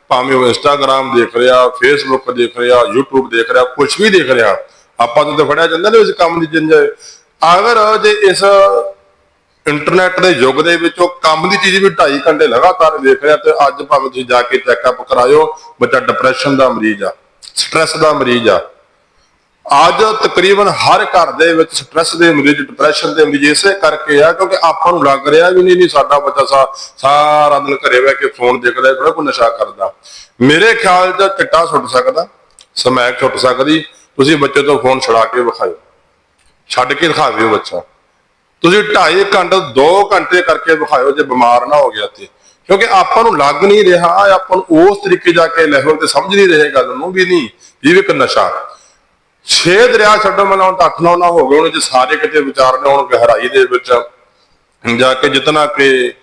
ਭਾਵੇਂ ਉਹ ਇੰਸਟਾਗ੍ਰam ਦੇਖ ਰਿਹਾ ਫੇਸਬੁੱਕ ਦੇਖ ਰਿਹਾ, YouTube ਦੇਖ ਰਿਹਾ ਕੁਝ ਵੀ ਦੇਖ ਰਿਹਾ, ਆਪਾਂ ਤੋਂ ਤਾਂ ਫੜਿਆ ਜਾਂਦਾ ਨਾ ਇਸ ਕੰਮ ਦੀ ਜਿੰਜ ਅਗਰ ਜੇ ਇਸ ਇੰਟਰਨੈਟ ਦੇ ਯੁੱਗ ਦੇ ਵਿੱਚ ਉਹ ਕੰਮ ਦੀ ਚੀਜ਼ ਵੀ 2.5 ਘੰਟੇ ਲਗਾਤਾਰ ਦੇਖ ਰਿਹਾ ਤੇ ਅੱਜ ਭਾਵੇਂ ਤੁਸੀਂ ਜਾ ਕੇ ਚੈੱਕਅਪ ਕਰਾਇਓ, ਬੱਚਾ ਡਿਪਰੈਸ਼ਨ ਦਾ ਮਰੀਜ਼ ਆ ਸਟ੍ਰੈਸ ਦਾ ਮਰੀਜ਼ ਆ। ਅੱਜ ਤਕਰੀਬਨ ਹਰ ਘਰ ਦੇ ਵਿੱਚ ਸਟ੍ਰੈਸ ਦੇ ਮਰੀਜ਼ ਡਿਪਰੈਸ਼ਨ ਦੇ ਮਰੀਜ਼ ਇਸੇ ਕਰਕੇ ਆ ਕਿਉਂਕਿ ਆਪਾਂ ਨੂੰ ਲੱਗ ਰਿਹਾ ਵੀ ਨਹੀਂ ਨਹੀਂ ਸਾਡਾ ਬੱਚਾ ਸਾਰਾ ਦਿਨ ਘਰੇ ਬਹਿ ਕੇ ਫੋਨ ਦੇਖਦਾ ਥੋੜਾ ਕੋਈ ਨਸ਼ਾ ਕਰਦਾ। ਮੇਰੇ ਖਿਆਲ 'ਚ ਚਿੱਟਾ ਸੁੱਟ ਸਕਦਾ, ਸਮੈਕ ਸੁੱਟ ਸਕਦੀ, ਤੁਸੀਂ ਬੱਚੇ ਤੋਂ ਫੋਨ ਛੁਡਾ ਕੇ ਵਿਖਾਓ ਛੱਡ ਕੇ ਦਿਖਾਵੇ ਬੱਚਾ। ਤੁਸੀਂ 2.5 ਘੰਟੇ 2 ਘੰਟੇ ਕਰਕੇ ਵਿਖਾਇਓ ਜੇ ਬਿਮਾਰ ਨਾ ਹੋ ਗਿਆ ਤੇ ਕਿਉਂਕਿ ਆਪਾਂ ਨੂੰ ਲੱਗ ਨਹੀਂ ਰਿਹਾ ਆਪਾਂ ਨੂੰ ਉਸ ਤਰੀਕੇ ਜਾ ਕੇ ਲੈਵਲ ਤੇ ਸਮਝ ਨਹੀਂ ਰਹੇ ਗੱਲ ਨੂੰ ਵੀ ਨਹੀਂ, ਇਹ ਵੀ ਇੱਕ ਨਸ਼ਾ। ਛੇ ਦਰਿਆ ਛੱਡੋ ਮਨਾਉਣ ਹੁਣ ਅੱਠ ਨੌ ਨਾ ਹੋ ਗਏ ਉਹਨੇ ਜੇ ਸਾਰੇ ਕਿਤੇ ਵਿਚਾਰਨੇ ਹੁਣ ਗਹਿਰਾਈ ਦੇ ਵਿੱਚ ਜਾ ਕੇ ਜਿਤਨਾ ਕਿ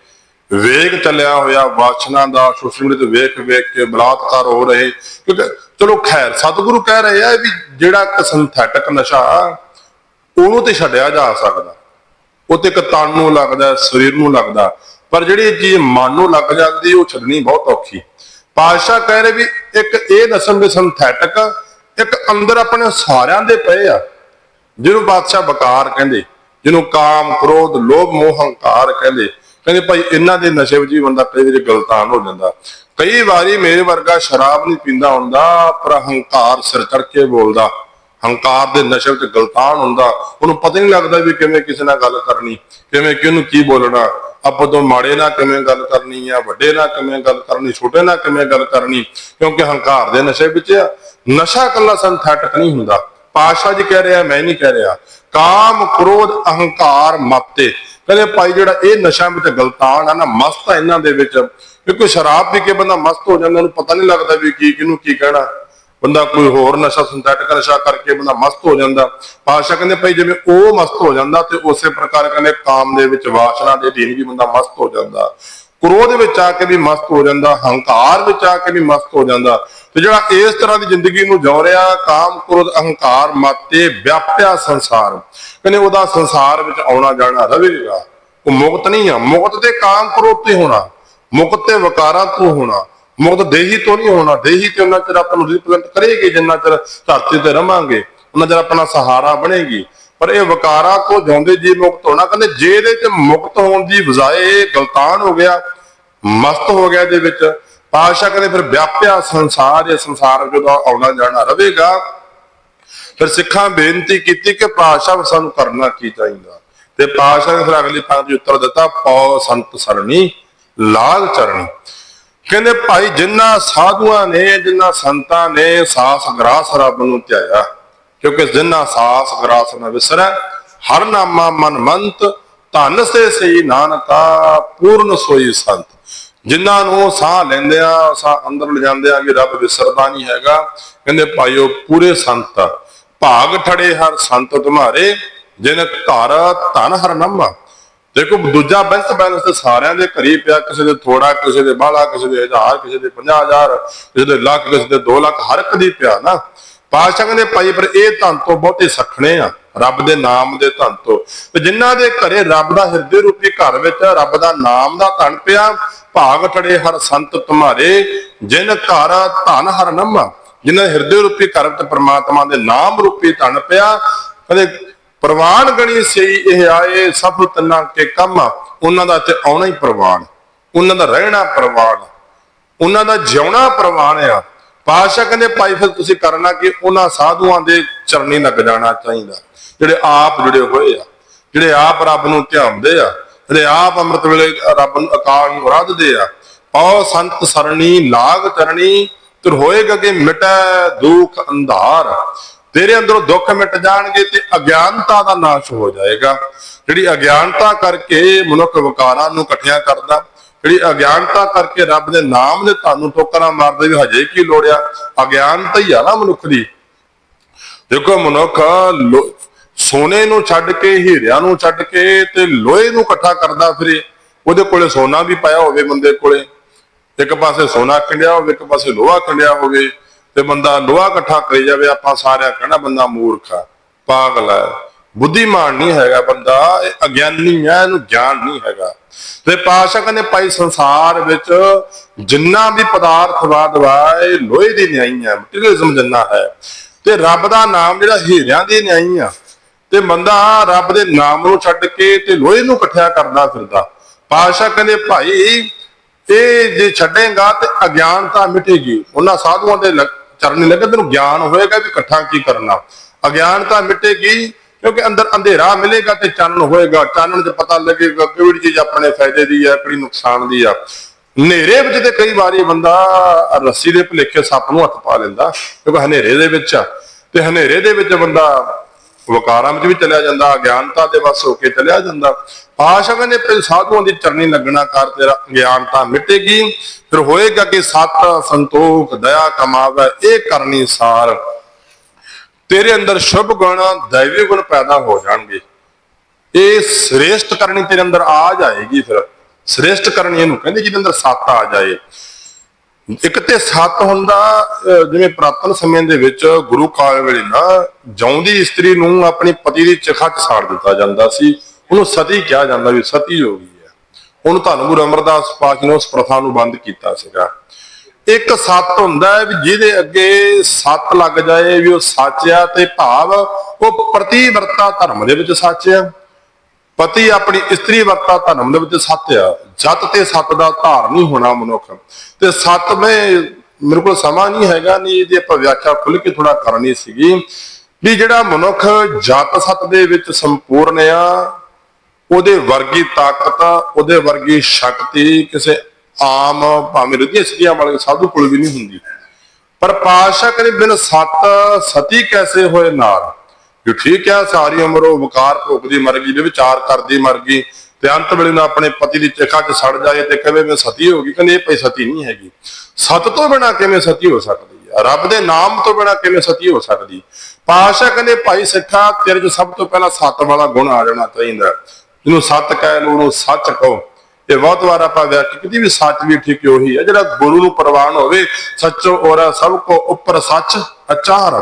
ਵੇਗ ਚੱਲਿਆ ਹੋਇਆ, ਵਾਸ਼ਨਾ ਦਾ, ਸੋਸ਼ਲ ਮੀਡੀਆ ਤੇ ਵੇਖ ਵੇਖ ਕੇ ਬਲਾਤਕਾਰ ਹੋ ਰਹੇ। ਕਿਉਂਕਿ ਚਲੋ ਖੈਰ, ਸਤਿਗੁਰੂ ਕਹਿ ਰਹੇ ਆ ਵੀ ਜਿਹੜਾ ਇੱਕ ਸਿੰਥੈਟਿਕ ਨਸ਼ਾ, ਉਹਨੂੰ ਤੇ ਛੱਡਿਆ ਜਾ ਸਕਦਾ। ਉਹ ਤੇ ਇੱਕ ਤਨ ਨੂੰ ਲੱਗਦਾ, ਸਰੀਰ ਨੂੰ ਲੱਗਦਾ। ਪਰ ਜਿਹੜੀ ਚੀਜ਼ ਮਨ ਨੂੰ ਲੱਗ ਜਾਂਦੀ, ਉਹ ਛੱਡਣੀ ਬਹੁਤ ਔਖੀ। ਪਾਤਸ਼ਾਹ ਕਹਿ ਰਹੇ ਵੀ ਇੱਕ ਇਹ ਦੱਸਣ ਦੇ ਸਿੰਥੈਟਿਕ ਇੱਕ ਅੰਦਰ ਆਪਣੇ ਸਾਰਿਆਂ ਦੇ ਪਏ ਆ। ਜਿਹਨੂੰ ਬਾਦਸ਼ਾਹ ਬਕਾਰ ਕਹਿੰਦੇ, ਜਿਹਨੂੰ ਕਾਮ, ਕ੍ਰੋਧ, ਲੋਭ, ਮੋਹ, ਹੰਕਾਰ ਕਹਿੰਦੇ। ਕਹਿੰਦੇ ਭਾਈ ਇਹਨਾਂ ਦੇ ਨਸ਼ੇ ਵਿੱਚ ਵੀ ਬੰਦਾ ਕਈ ਵਾਰੀ ਗਲਤਾਨ ਹੋ ਜਾਂਦਾ। ਕਈ ਵਾਰੀ ਮੇਰੇ ਵਰਗਾ ਸ਼ਰਾਬ ਨਹੀਂ ਪੀਂਦਾ ਹੁੰਦਾ, ਪਰ ਹੰਕਾਰ ਸਿਰ ਕਰਕੇ ਬੋਲਦਾ। ਹੰਕਾਰ ਦੇ ਨਸ਼ੇ ਵਿੱਚ ਗਲਤਾਨ ਹੁੰਦਾ, ਉਹਨੂੰ ਪਤਾ ਨਹੀਂ ਲੱਗਦਾ ਵੀ ਕਿਵੇਂ ਕਿਸੇ ਨਾਲ ਗੱਲ ਕਰਨੀ, ਕਿਵੇਂ ਕਿਹਨੂੰ ਕੀ ਬੋਲਣਾ। ਆਪਾਂ ਤੋਂ ਮਾੜੇ ਨਾਲ ਕਿਵੇਂ ਗੱਲ ਕਰਨੀ ਆ, ਵੱਡੇ ਨਾਲ ਕਿਵੇਂ ਗੱਲ ਕਰਨੀ, ਛੋਟੇ ਨਾਲ ਕਿਵੇਂ ਗੱਲ ਕਰਨੀ, ਕਿਉਂਕਿ ਹੰਕਾਰ ਦੇ ਨਸ਼ੇ ਵਿੱਚ ਆ। ਨਸ਼ਾ ਕੱਲਾ ਸੰਥੈਟਿਕ ਨਹੀਂ ਹੁੰਦਾ। ਪਾਸ਼ਾ ਜੀ ਕਹਿ ਰਿਹਾ, ਮੈਂ ਨਹੀਂ ਕਹਿ ਰਿਹਾ। ਕਾਮ, ਕ੍ਰੋਧ, ਅਹੰਕਾਰ ਮਤੇ ਕਹਿੰਦੇ ਭਾਈ ਜਿਹੜਾ ਇਹ ਨਸ਼ਾ ਵਿੱਚ ਗਲਤਾਨ ਆ ਨਾ, ਮਸਤ ਆ ਇਹਨਾਂ ਦੇ ਵਿੱਚ। ਕਿਉਂਕਿ ਸ਼ਰਾਬ ਪੀ ਕੇ ਬੰਦਾ ਮਸਤ ਹੋ ਜਾਂਦਾ, ਉਹਨੂੰ ਪਤਾ ਨਹੀਂ ਲੱਗਦਾ ਵੀ ਕੀ, ਕਿਹਨੂੰ ਕੀ ਕਹਿਣਾ। ਬੰਦਾ ਕੋਈ ਹੋਰ ਨਸ਼ਾ ਸਿੰਥੈਟਿਕ ਨਸ਼ਾ ਕਰਕੇ ਬੰਦਾ ਮਸਤ ਹੋ ਜਾਂਦਾ। ਪਾਸ਼ਾ ਕਹਿੰਦੇ ਭਾਈ ਜਿਵੇਂ ਉਹ ਮਸਤ ਹੋ ਜਾਂਦਾ ਤੇ ਉਸੇ ਪ੍ਰਕਾਰ ਕਹਿੰਦੇ ਕਾਮ ਦੇ ਵਿੱਚ ਵਾਸ਼ਨਾ ਦੇ ਅਧੀਨ ਵੀ ਬੰਦਾ ਮਸਤ ਹੋ ਜਾਂਦਾ। ਕ੍ਰੋਧ ਵਿੱਚ ਆ ਕੇ ਵੀ ਮਸਤ ਹੋ ਜਾਂਦਾ, ਹੰਕਾਰ ਵਿੱਚ ਆ ਕੇ ਵੀ ਮਸਤ ਹੋ ਜਾਂਦਾ। ਤੇ ਜਿਹੜਾ ਇਸ ਤਰ੍ਹਾਂ ਦੀ ਜ਼ਿੰਦਗੀ ਨੂੰ ਜਿਉ ਰਿਹਾ, ਕਾਮ, ਕ੍ਰੋਧ, ਅਹੰਕਾਰ, ਮਾਤੇ, ਵਿਆਪਿਆ ਸੰਸਾਰ। ਕਹਿੰਦੇ ਉਹਦਾ ਸੰਸਾਰ ਵਿੱਚ ਆਉਣਾ ਜਾਣਾ ਰਹੇਗਾ ਉਹ ਮੁਕਤ ਨਹੀਂ ਆ। ਮੁਕਤ ਤੇ ਕਾਮ ਕ੍ਰੋਧ ਤੇ ਹੋਣਾ। ਮੁਕਤ ਤੇ ਵਿਕਾਰਾਂ ਤੋਂ ਹੋਣਾ। ਮੁਕਤ ਦੇਹੀ ਤੋਂ ਨਹੀਂ ਹੋਣਾ, ਦੇਹੀ ਤੇ ਉਹਨਾਂ ਚਿਰ ਆਪਾਂ ਨੂੰ ਰਿਪਰੈਜ਼ੈਂਟ ਕਰੇਗੀ, ਜਿੰਨਾ ਚਿਰ ਧਰਤੀ ਤੇ ਰਵਾਂਗੇ, ਉਹਨਾਂ ਚਿਰ ਆਪਣਾ ਸਹਾਰਾ ਬਣੇਗੀ। ਪਰ ਇਹ ਵਿਕਾਰਾਂ ਤੋਂ ਜਿਉਂਦੇ ਜੀ ਮੁਕਤ ਹੋਣਾ, ਕਹਿੰਦੇ ਜੇ ਇਹਦੇ ਚ ਮੁਕਤ ਹੋਣ ਦੀ ਬਜਾਏ ਗਲਤਾਨ ਹੋ ਗਿਆ, ਮਸਤ ਹੋ ਗਿਆ ਇਹਦੇ ਵਿੱਚ। ਪਾਸ਼ਾ ਕਹਿੰਦੇ ਫਿਰ ਵਿਆਪਿਆ ਸੰਸਾਰ, ਇਹ ਸੰਸਾਰ ਜਦੋਂ ਆਉਣਾ ਜਾਣਾ ਰਹੇਗਾ, ਫਿਰ ਸਿੱਖਾਂ ਬੇਨਤੀ ਕੀਤੀ ਕਿ ਪਾਸ਼ਾ ਸਾਨੂੰ ਕਰਨਾ ਕੀ ਚਾਹੀਦਾ। ਤੇ ਪਾਸ਼ਾ ਨੇ ਫਿਰ ਅਗਲੀ ਪੰਕਤੀ ਉੱਤਰ ਦਿੱਤਾ ਪੌ ਸੰਤ ਸਰਣੀ, ਲਾਲ ਚਰਣੀ। ਕਹਿੰਦੇ ਭਾਈ ਜਿੰਨਾ ਸਾਧੂਆਂ ਨੇ ਜਿਨ੍ਹਾਂ ਸੰਤਾਂ ਨੇ, ਸਾਸ ਗਰਾਸ ਰੱਬ ਨੂੰ ਧਿਆਇਆ। ਕਿਉਂਕਿ ਜਿਨ੍ਹਾਂ ਸਾਸ ਗਰਾਸ ਨਾ ਵਿਸਰੈ, ਹਰ ਨਾਮਾ ਮਨ ਮੰਤ ਧਨ ਸੇ ਸਈ ਨਾਨਕਾ, ਪੂਰਨ ਸੋਈ ਸੰਤ। ਜਿਨ੍ਹਾਂ ਨੂੰ ਸਾਹ ਲੈਂਦੇ ਆ, ਸਾਹ ਅੰਦਰ ਲਿਜਾਂਦੇ ਆ ਕਿ ਰੱਬ ਵਿਸਰਦਾ ਨਹੀਂ ਹੈਗਾ। ਕਹਿੰਦੇ ਭਾਈਓ ਪੂਰੇ ਸੰਤ ਭਾਗ ਠੜੇ ਹਰ ਸੰਤ ਤੁਮਾਰੇ, ਜਿਨ ਘਰ ਧਨ ਹਰ ਨੰਮਾ। ਦੇਖੋ, ਦੂਜਾ ਬੈਂਕ ਬੈਲੈਂਸ ਤੇ ਸਾਰਿਆਂ ਦੇ ਘਰੀ ਪਿਆ, ਕਿਸੇ ਦੇ ਥੋੜਾ ਕਿਸੇ ਦੇ ਬਾਲਾ ਕਿਸੇ ਦੇ ਹਜ਼ਾਰ, ਕਿਸੇ ਦੇ 50000 ਕਿਸੇ ਦੇ ਲੱਖ, ਕਿਸੇ ਦੇ 2 ਲੱਖ, ਹਰ ਇੱਕ ਦੀ ਪਿਆ ਨਾ। ਪਾਤਸ਼ਾਹ ਕਹਿੰਦੇ ਭਾਈ, ਪਰ ਇਹ ਧਨ ਤੋਂ ਬਹੁਤੇ ਸਖਣੇ ਆ, ਰੱਬ ਦੇ ਨਾਮ ਦੇ ਧਨ ਤੋਂ। ਤੇ ਜਿਨ੍ਹਾਂ ਦੇ ਘਰੇ ਰੱਬ ਦਾ ਹਿਰਦੇ ਰੂਪੀ ਘਰ ਵਿੱਚ ਰੱਬ ਦਾ ਨਾਮ ਦਾ ਧਨ ਪਿਆ, ਭਾਗ ਟੜੇ ਹਰ ਸੰਤ ਤੁਮਾਰੇ, ਜਿਨ ਘਰ ਧਨ ਹਰ ਨੰਮਾ। ਜਿਨ੍ਹਾਂ ਹਿਰਦੇ ਰੂਪੀ ਘਰ ਵਿੱਚ ਪ੍ਰਮਾਤਮਾ ਦੇ ਨਾਮ ਰੂਪੀ ਧਨ ਪਿਆ, ਕਹਿੰਦੇ ਪ੍ਰਵਾਨ ਗਣੀ ਸਈ ਇਹ ਆਏ, ਸਭ ਤਨਾ ਕੇ ਕੰਮ ਉਹਨਾਂ ਦਾ ਤੇ ਆਉਣਾ ਹੀ ਪ੍ਰਵਾਨ। ਉਹਨਾਂ ਦਾ ਰਹਿਣਾ ਪ੍ਰਵਾਨ। ਉਹਨਾਂ ਦਾ ਜਿਉਣਾ ਪ੍ਰਵਾਨ ਆ। ਪਾਸ਼ਾ ਕਹਿੰਦੇ, ਭਾਈ, ਫਿਰ ਤੁਸੀਂ ਕਰਨਾ ਕਿ? ਉਹਨਾਂ ਸਾਧੂਆਂ ਦੇ ਚਰਨੀ ਲੱਗ ਜਾਣਾ ਚਾਹੀਦਾ। ਜਿਹੜੇ ਆਪ ਜੁੜੇ ਹੋਏ ਆ, ਜਿਹੜੇ ਆਪ ਰੱਬ ਨੂੰ ਧਿਆਉਂਦੇ ਆ, ਜਿਹੜੇ ਆਪ ਅੰਮ੍ਰਿਤ ਵੇਲੇ ਰੱਬ ਨੂੰ ਅਕਾਲ ਨੂੰ ਆਰਾਧਦੇ ਆ ਪਾਉ ਸੰਤ ਸਰਣੀ ਲਾਗ ਚਰਣੀ ਤੁਰ ਹੋਏਗਾ ਕਿ ਮਿਟੈ ਦੁੱਖ ਅੰਧਾਰ। ਤੇਰੇ ਅੰਦਰੋਂ ਦੁੱਖ ਮਿਟ ਜਾਣਗੇ ਤੇ ਅਗਿਆਨਤਾ ਦਾ ਨਾਸ਼ ਹੋ ਜਾਏਗਾ। ਜਿਹੜੀ ਅਗਿਆਨਤਾ ਕਰਕੇ ਮਨੁੱਖ ਵਿਕਾਰਾਂ ਨੂੰ ਇਕੱਠਿਆਂ ਕਰਦਾ, ਜਿਹੜੀ ਅਗਿਆਨਤਾ ਕਰਕੇ ਰੱਬ ਦੇ ਨਾਮ ਦੇ ਤੁਹਾਨੂੰ ਠੋਕਰਾਂ ਮਾਰਦੇ ਵੀ ਹਜੇ ਕੀ ਲੋੜਿਆ ਅਗਿਆਨਤਾ ਹੀ ਆ ਨਾ ਮਨੁੱਖ ਦੀ। ਦੇਖੋ ਮਨੁੱਖ ਲੋ- ਸੋਨੇ ਨੂੰ ਛੱਡ ਕੇ, ਹੀਰਿਆਂ ਨੂੰ ਛੱਡ ਕੇ ਤੇ ਲੋਹੇ ਨੂੰ ਇਕੱਠਾ ਕਰਦਾ ਫਿਰੇ। ਉਹਦੇ ਕੋਲੇ ਸੋਨਾ ਵੀ ਪਾਇਆ ਹੋਵੇ ਬੰਦੇ ਕੋਲੇ। ਇੱਕ ਪਾਸੇ ਸੋਨਾ ਖੰਡਿਆ ਹੋਵੇ, ਇੱਕ ਪਾਸੇ ਲੋਹਾ ਕੰਡਿਆ ਹੋਵੇ। ਤੇ ਬੰਦਾ ਲੋਹਾ ਇਕੱਠਾ ਕਰੇ ਜਾਵੇ, ਆਪਾਂ ਸਾਰਿਆਂ ਕਹਿਣਾ ਬੰਦਾ ਮੂਰਖ ਆ, ਪਾਗਲ ਹੈ ਬੁੱਧੀਮਾਨ ਨਹੀਂ ਹੈਗਾ ਬੰਦਾ, ਇਹ ਅਗਿਆਨੀ ਹੈ ਇਹਨੂੰ ਗਿਆਨ ਨਹੀਂ ਹੈਗਾ। ਤੇ ਪਾਸ਼ਾ ਕਹਿੰਦੇ ਭਾਈ ਸੰਸਾਰ ਵਿੱਚ ਜਿੰਨਾ ਵੀ ਪਦਾਰਥ ਵਾਦ ਇਹ ਲੋਹੇ ਦੀ ਨਿਆਈ ਹੈ ਮਟੀਰੀਅਲਿਜ਼ਮ ਜਿੰਨਾ ਹੈ। ਤੇ ਰੱਬ ਦਾ ਨਾਮ ਜਿਹੜਾ ਹੀਰਿਆਂ ਦੀ ਨਿਆਈ ਆ। ਤੇ ਬੰਦਾ ਰੱਬ ਦੇ ਨਾਮ ਨੂੰ ਛੱਡ ਕੇ ਤੇ ਲੋਹੇ ਨੂੰ ਇਕੱਠਿਆ ਕਰਦਾ ਫਿਰਦਾ। ਪਾਸ਼ਾ ਕਹਿੰਦੇ ਭਾਈ, ਇਹ ਜੇ ਛੱਡੇਗਾ ਤੇ ਅਗਿਆਨਤਾ ਮਿਟੇਗੀ। ਉਹਨਾਂ ਸਾਧੂਆਂ ਦੇ ਲੱਗ- ਚਰਨੀ ਲੱਗੇ, ਤੈਨੂੰ ਗਿਆਨ ਹੋਏਗਾ ਵੀ ਇਕੱਠਾ ਕੀ ਕਰਨਾ। ਅਗਿਆਨਤਾ ਮਿਟੇਗੀ, ਕਿਉਂਕਿ ਅੰਦਰ ਅੰਧੇਰਾ ਮਿਲੇਗਾ ਤੇ ਚਾਨਣ ਹੋਏਗਾ। ਚਾਨਣ 'ਚ ਪਤਾ ਲੱਗੇਗਾ ਕਿਹੜੀ ਚੀਜ਼ ਆਪਣੇ ਫਾਇਦੇ ਦੀ ਆ, ਕਿਹੜੀ ਨੁਕਸਾਨ ਦੀ ਆ। ਹਨੇਰੇ ਵਿੱਚ ਤੇ ਕਈ ਵਾਰੀ ਬੰਦਾ ਰੱਸੀ ਦੇ ਭੁਲੇਖੇ ਸੱਪ ਨੂੰ ਹੱਥ ਪਾ ਲੈਂਦਾ, ਕਿਉਂਕਿ ਹਨੇਰੇ ਦੇ ਵਿੱਚ ਆ। ਤੇ ਹਨੇਰੇ ਦੇ ਵਿੱਚ ਬੰਦਾ ਵਕਾਰਾਂ ਵਿੱਚ ਵੀ ਚਲਿਆ ਜਾਂਦਾ, ਅਗਿਆਨਤਾ ਦੇ ਵਸ ਹੋ ਕੇ ਚਲਿਆ ਜਾਂਦਾ। ਆਸ਼ਾ ਕਹਿੰਦੇ ਤੇ ਸਾਧੂਆਂ ਦੀ ਚਰਨੀ ਲੱਗਣਾ ਕਰ ਤੇਰਾ ਗਿਆਨਤਾ ਮਿਟੇਗੀ। ਫਿਰ ਹੋਏਗਾ ਕਿ ਸਤ ਸੰਤੋਖ, ਦਇਆ ਕਮਾਵੇ, ਇਹ ਕਰਨੀ ਸਾਰ। ਤੇਰੇ ਅੰਦਰ ਸ਼ੁਭ ਗੁਣ, ਦੈਵੀ ਗੁਣ ਪੈਦਾ ਹੋ ਜਾਣਗੇ। ਇਹ ਸ੍ਰੇਸ਼ਟ ਕਰਨੀ ਤੇਰੇ ਅੰਦਰ ਆ ਜਾਏਗੀ ਫਿਰ। ਸ੍ਰੇਸ਼ਟ ਕਰਨੀ ਇਹਨੂੰ ਕਹਿੰਦੇ ਜਿਹਦੇ ਅੰਦਰ ਸੱਤ ਆ ਜਾਏ। ਇੱਕ ਤੇ ਸੱਤ ਹੁੰਦਾ, ਅਹ ਜਿਵੇਂ ਪ੍ਰਾਤਨ ਸਮੇਂ ਦੇ ਵਿੱਚ ਗੁਰੂ ਕਾਲ ਵੇਲੇ ਨਾ ਜਾਉਂਦੀ ਇਸਤਰੀ ਨੂੰ ਆਪਣੀ ਪਤੀ ਦੀ ਚਿਖਾ ਚ ਸਾੜ ਦਿੱਤਾ ਜਾਂਦਾ ਸੀ। ਉਹਨੂੰ ਸਤੀ ਕਿਹਾ ਜਾਂਦਾ ਵੀ ਸਤੀ ਹੋ ਗਈ ਹੈ। ਹੁਣ ਧੰਨ ਗੁਰੂ ਅਮਰਦਾਸ ਪਾਕ ਨੇ ਉਸ ਪ੍ਰਥਾ ਨੂੰ ਬੰਦ ਕੀਤਾ ਸੀਗਾ। ਇੱਕ ਸੱਤ ਹੁੰਦਾ ਹੈ ਵੀ ਜਿਹਦੇ ਅੱਗੇ ਸੱਤ ਲੱਗ ਜਾਏ ਵੀ ਉਹ ਸੱਚ ਆ ਤੇ ਭਾਵ ਉਹ ਪ੍ਰਤੀਵਰਤਾ ਧਰਮ ਦੇ ਵਿੱਚ ਸੱਚ ਆ। ਪਤੀ ਆਪਣੀ ਇਸਤਰੀ ਵਰਤਾ ਧਰਮ ਦੇ ਵਿੱਚ ਸੱਤ ਆ। ਜਤ ਤੇ ਸੱਤ ਦਾ ਧਾਰ ਨਹੀਂ ਹੋਣਾ ਮਨੁੱਖ। ਤੇ ਸੱਤ ਮੈਂ ਮੇਰੇ ਕੋਲ ਸਮਾਂ ਨਹੀਂ ਹੈਗਾ, ਨਹੀਂ ਇਹਦੀ ਆਪਾਂ ਵਿਆਖਿਆ ਖੁੱਲ ਕੇ ਥੋੜਾ ਕਰਨੀ ਸੀਗੀ ਵੀ ਜਿਹੜਾ ਮਨੁੱਖ ਜਤ ਸੱਤ ਦੇ ਵਿੱਚ ਸੰਪੂਰਨ ਆ ਉਹਦੇ ਵਰਗੀ ਤਾਕਤ, ਉਹਦੇ ਵਰਗੀ ਸ਼ਕਤੀ ਕਿਸੇ ਆਮ, ਭਾਵੇਂ ਰੁਧੀਆਂ ਸਤੀਆਂ ਵਾਲੇ ਸਾਧੂ ਕੋਲ ਵੀ ਨਹੀਂ ਹੁੰਦੀ। ਪਰ ਪਾਸ਼ਾ ਕਹਿੰਦੇ ਬਿਨ ਸਤ ਸਤੀ ਕੈਸੇ ਹੋਏ ਨਾਰ? ਜੋ ਠੀਕ ਆ ਸਾਰੀ ਉਮਰ ਉਹ ਵਿਕਾਰ ਭੋਗਦੀ ਮਰ ਗਈ ਵਿਚਾਰ ਕਰਦੀ ਮਰ ਗਈ ਤੇ ਅੰਤ ਵੇਲੇ ਨੂੰ ਆਪਣੇ ਪਤੀ ਦੀ ਚਿਖਾ 'ਚ ਸੜ ਜਾਏ ਤੇ ਕਹੇ ਮੈਂ ਸਤੀ ਹੋ ਗਈ। ਕਹਿੰਦੇ ਇਹ ਭਈ ਸਤੀ ਨਹੀਂ ਹੈਗੀ। ਸਤ ਤੋਂ ਬਿਨਾ ਕਿਵੇਂ ਸਤੀ ਹੋ ਸਕਦੀ ਹੈ? ਰੱਬ ਦੇ ਨਾਮ ਤੋਂ ਬਿਨਾ ਕਿਵੇਂ ਸਤੀ ਹੋ ਸਕਦੀ? ਪਾਸ਼ਾ ਕਹਿੰਦੇ ਭਾਈ ਸਿੱਖਾ, ਤੇਰੇ 'ਚ ਸਭ ਤੋਂ ਪਹਿਲਾਂ ਸਤ ਵਾਲਾ ਗੁਣ ਆ ਜਾਣਾ ਚਾਹੀਦਾ। ਜਿਹਨੂੰ ਸਤ ਕਹਿ ਲੋ ਉਹਨੂੰ ਸੱਚ ਕਹੋ। ਇਹ ਬਹੁਤ ਵਾਰ ਆਪਾਂ ਵਿਆਖਿਆ ਕੀਤੀ ਵੀ ਸੱਚ ਵੀ ਠੀਕ ਉਹੀ ਹੈ। ਜਿਹੜਾ ਗੁਰੂ ਨੂੰ ਪ੍ਰਵਾਨ ਹੋਵੇ, ਸੱਚੋ ਔਰ ਸਭ ਕੋ ਉੱਪਰ ਸੱਚ ਅਚਾਰ।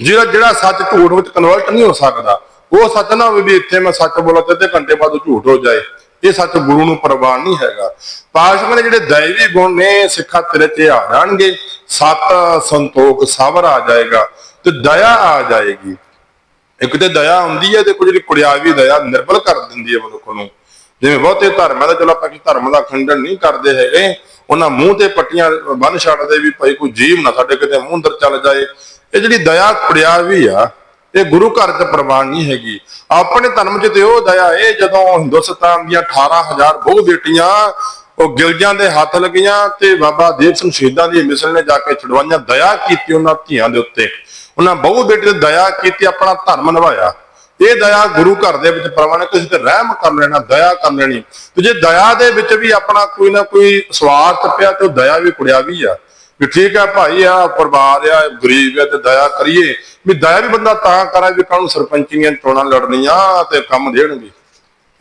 ਜਿਹੜਾ ਜਿਹੜਾ ਸੱਚ ਝੂਠ ਵਿੱਚ ਕਨਵਰਟ ਨਹੀਂ ਹੋ ਸਕਦਾ, ਉਹ ਸੱਚ ਨਾ ਹੋਵੇ ਵੀ ਇੱਥੇ ਮੈਂ ਸੱਚ ਬੋਲਾਂ ਤੇ ਅੱਧੇ ਘੰਟੇ ਬਾਅਦ ਝੂਠ ਹੋ ਜਾਏ। ਇਹ ਸੱਚ ਗੁਰੂ ਨੂੰ ਪ੍ਰਵਾਨ ਨਹੀਂ ਹੈਗਾ। ਪਾਸ਼ਾ ਦੇ ਜਿਹੜੇ ਦੈਵੀ ਗੁਣ ਨੇ, ਸਿੱਖਾ ਤੇਰੇ ਤੇ ਆ ਜਾਣਗੇ। ਸਤ ਸੰਤੋਖ ਸਬਰ ਆ ਜਾਏਗਾ ਤੇ ਦਇਆ ਆ ਜਾਏਗੀ। ਇੱਕ ਤੇ ਦਇਆ ਹੁੰਦੀ ਹੈ ਤੇ ਕੁਝ ਜਿਹੜੀ ਕੁੜਿਆਵੀ ਦਇਆ ਨਿਰਬਲ ਕਰ ਦਿੰਦੀ ਹੈ ਮਨੁੱਖ ਨੂੰ। ਜਿਵੇਂ ਬਹੁਤੇ ਧਰਮਾਂ ਦਾ ਚਲੋ ਆਪਾਂ ਕਿ ਧਰਮ ਦਾ ਖੰਡਨ ਨਹੀਂ ਕਰਦੇ ਹੈਗੇ। ਉਹਨਾਂ ਮੂੰਹ ਤੇ ਪੱਟੀਆਂ ਬੰਨ ਛੱਡਦੇ ਵੀ ਭਾਈ ਕੋਈ ਜੀਵ ਨਾ ਸਾਡੇ ਕਿਤੇ ਮੂੰਹ ਅੰਦਰ ਚੱਲ ਜਾਏ। ਇਹ ਜਿਹੜੀ ਦਇਆ ਕੁੜਿਆਵੀ ਆ, ਇਹ ਗੁਰੂ ਘਰ ਚ ਪ੍ਰਵਾਨ ਨਹੀਂ ਹੈਗੀ। ਆਪਣੇ ਧਰਮ ਚ ਤੇ ਉਹ ਦਇਆ ਇਹ ਜਦੋਂ ਹਿੰਦੁਸਤਾਨ ਦੀਆਂ 18000 ਬਹੁ ਬੇਟੀਆਂ ਉਹ ਗਿਲਜਾਂ ਦੇ ਹੱਥ ਲੱਗੀਆਂ ਤੇ ਬਾਬਾ ਦੀਪ ਸਿੰਘ ਸ਼ਹੀਦਾਂ ਦੀ ਮਿਸਲ ਨੇ ਜਾ ਕੇ ਛੁਡਵਾਈਆਂ, ਦਇਆ ਕੀਤੀ ਉਹਨਾਂ ਧੀਆਂ ਦੇ ਉੱਤੇ। ਉਹਨਾਂ ਬਹੁ ਬੇਟੇ ਤੇ ਦਇਆ ਕੀਤੀ, ਆਪਣਾ ਧਰਮ ਨਿਭਾਇਆ। ਇਹ ਦਇਆ ਗੁਰੂ ਘਰ ਦੇ ਵਿੱਚ ਪ੍ਰਵਾਨ ਹੈ ਕਿਸੇ ਤੇ ਰਹਿਮ ਕਰ ਲੈਣਾ, ਦਇਆ ਕਰ ਲੈਣੀ। ਤੇ ਜੇ ਦਇਆ ਦੇ ਵਿੱਚ ਵੀ ਆਪਣਾ ਕੋਈ ਨਾ ਕੋਈ ਸਵਾਰਥ ਪਿਆ, ਤੇ ਉਹ ਦਇਆ ਵੀ ਕੁੜਿਆ ਵੀ ਆ। ਵੀ ਠੀਕ ਹੈ ਭਾਈ, ਆ ਪਰਿਵਾਰ ਆ, ਗਰੀਬ ਆ, ਤੇ ਦਇਆ ਕਰੀਏ। ਵੀ ਦਇਆ ਵੀ ਬੰਦਾ ਤਾਂ ਕਰਾ ਵੀ ਕਾਹਨੂੰ ਸਰਪੰਚੀਆਂ ਚੋਣਾਂ ਲੜਨੀਆਂ ਤੇ ਕੰਮ ਦੇਣਗੇ।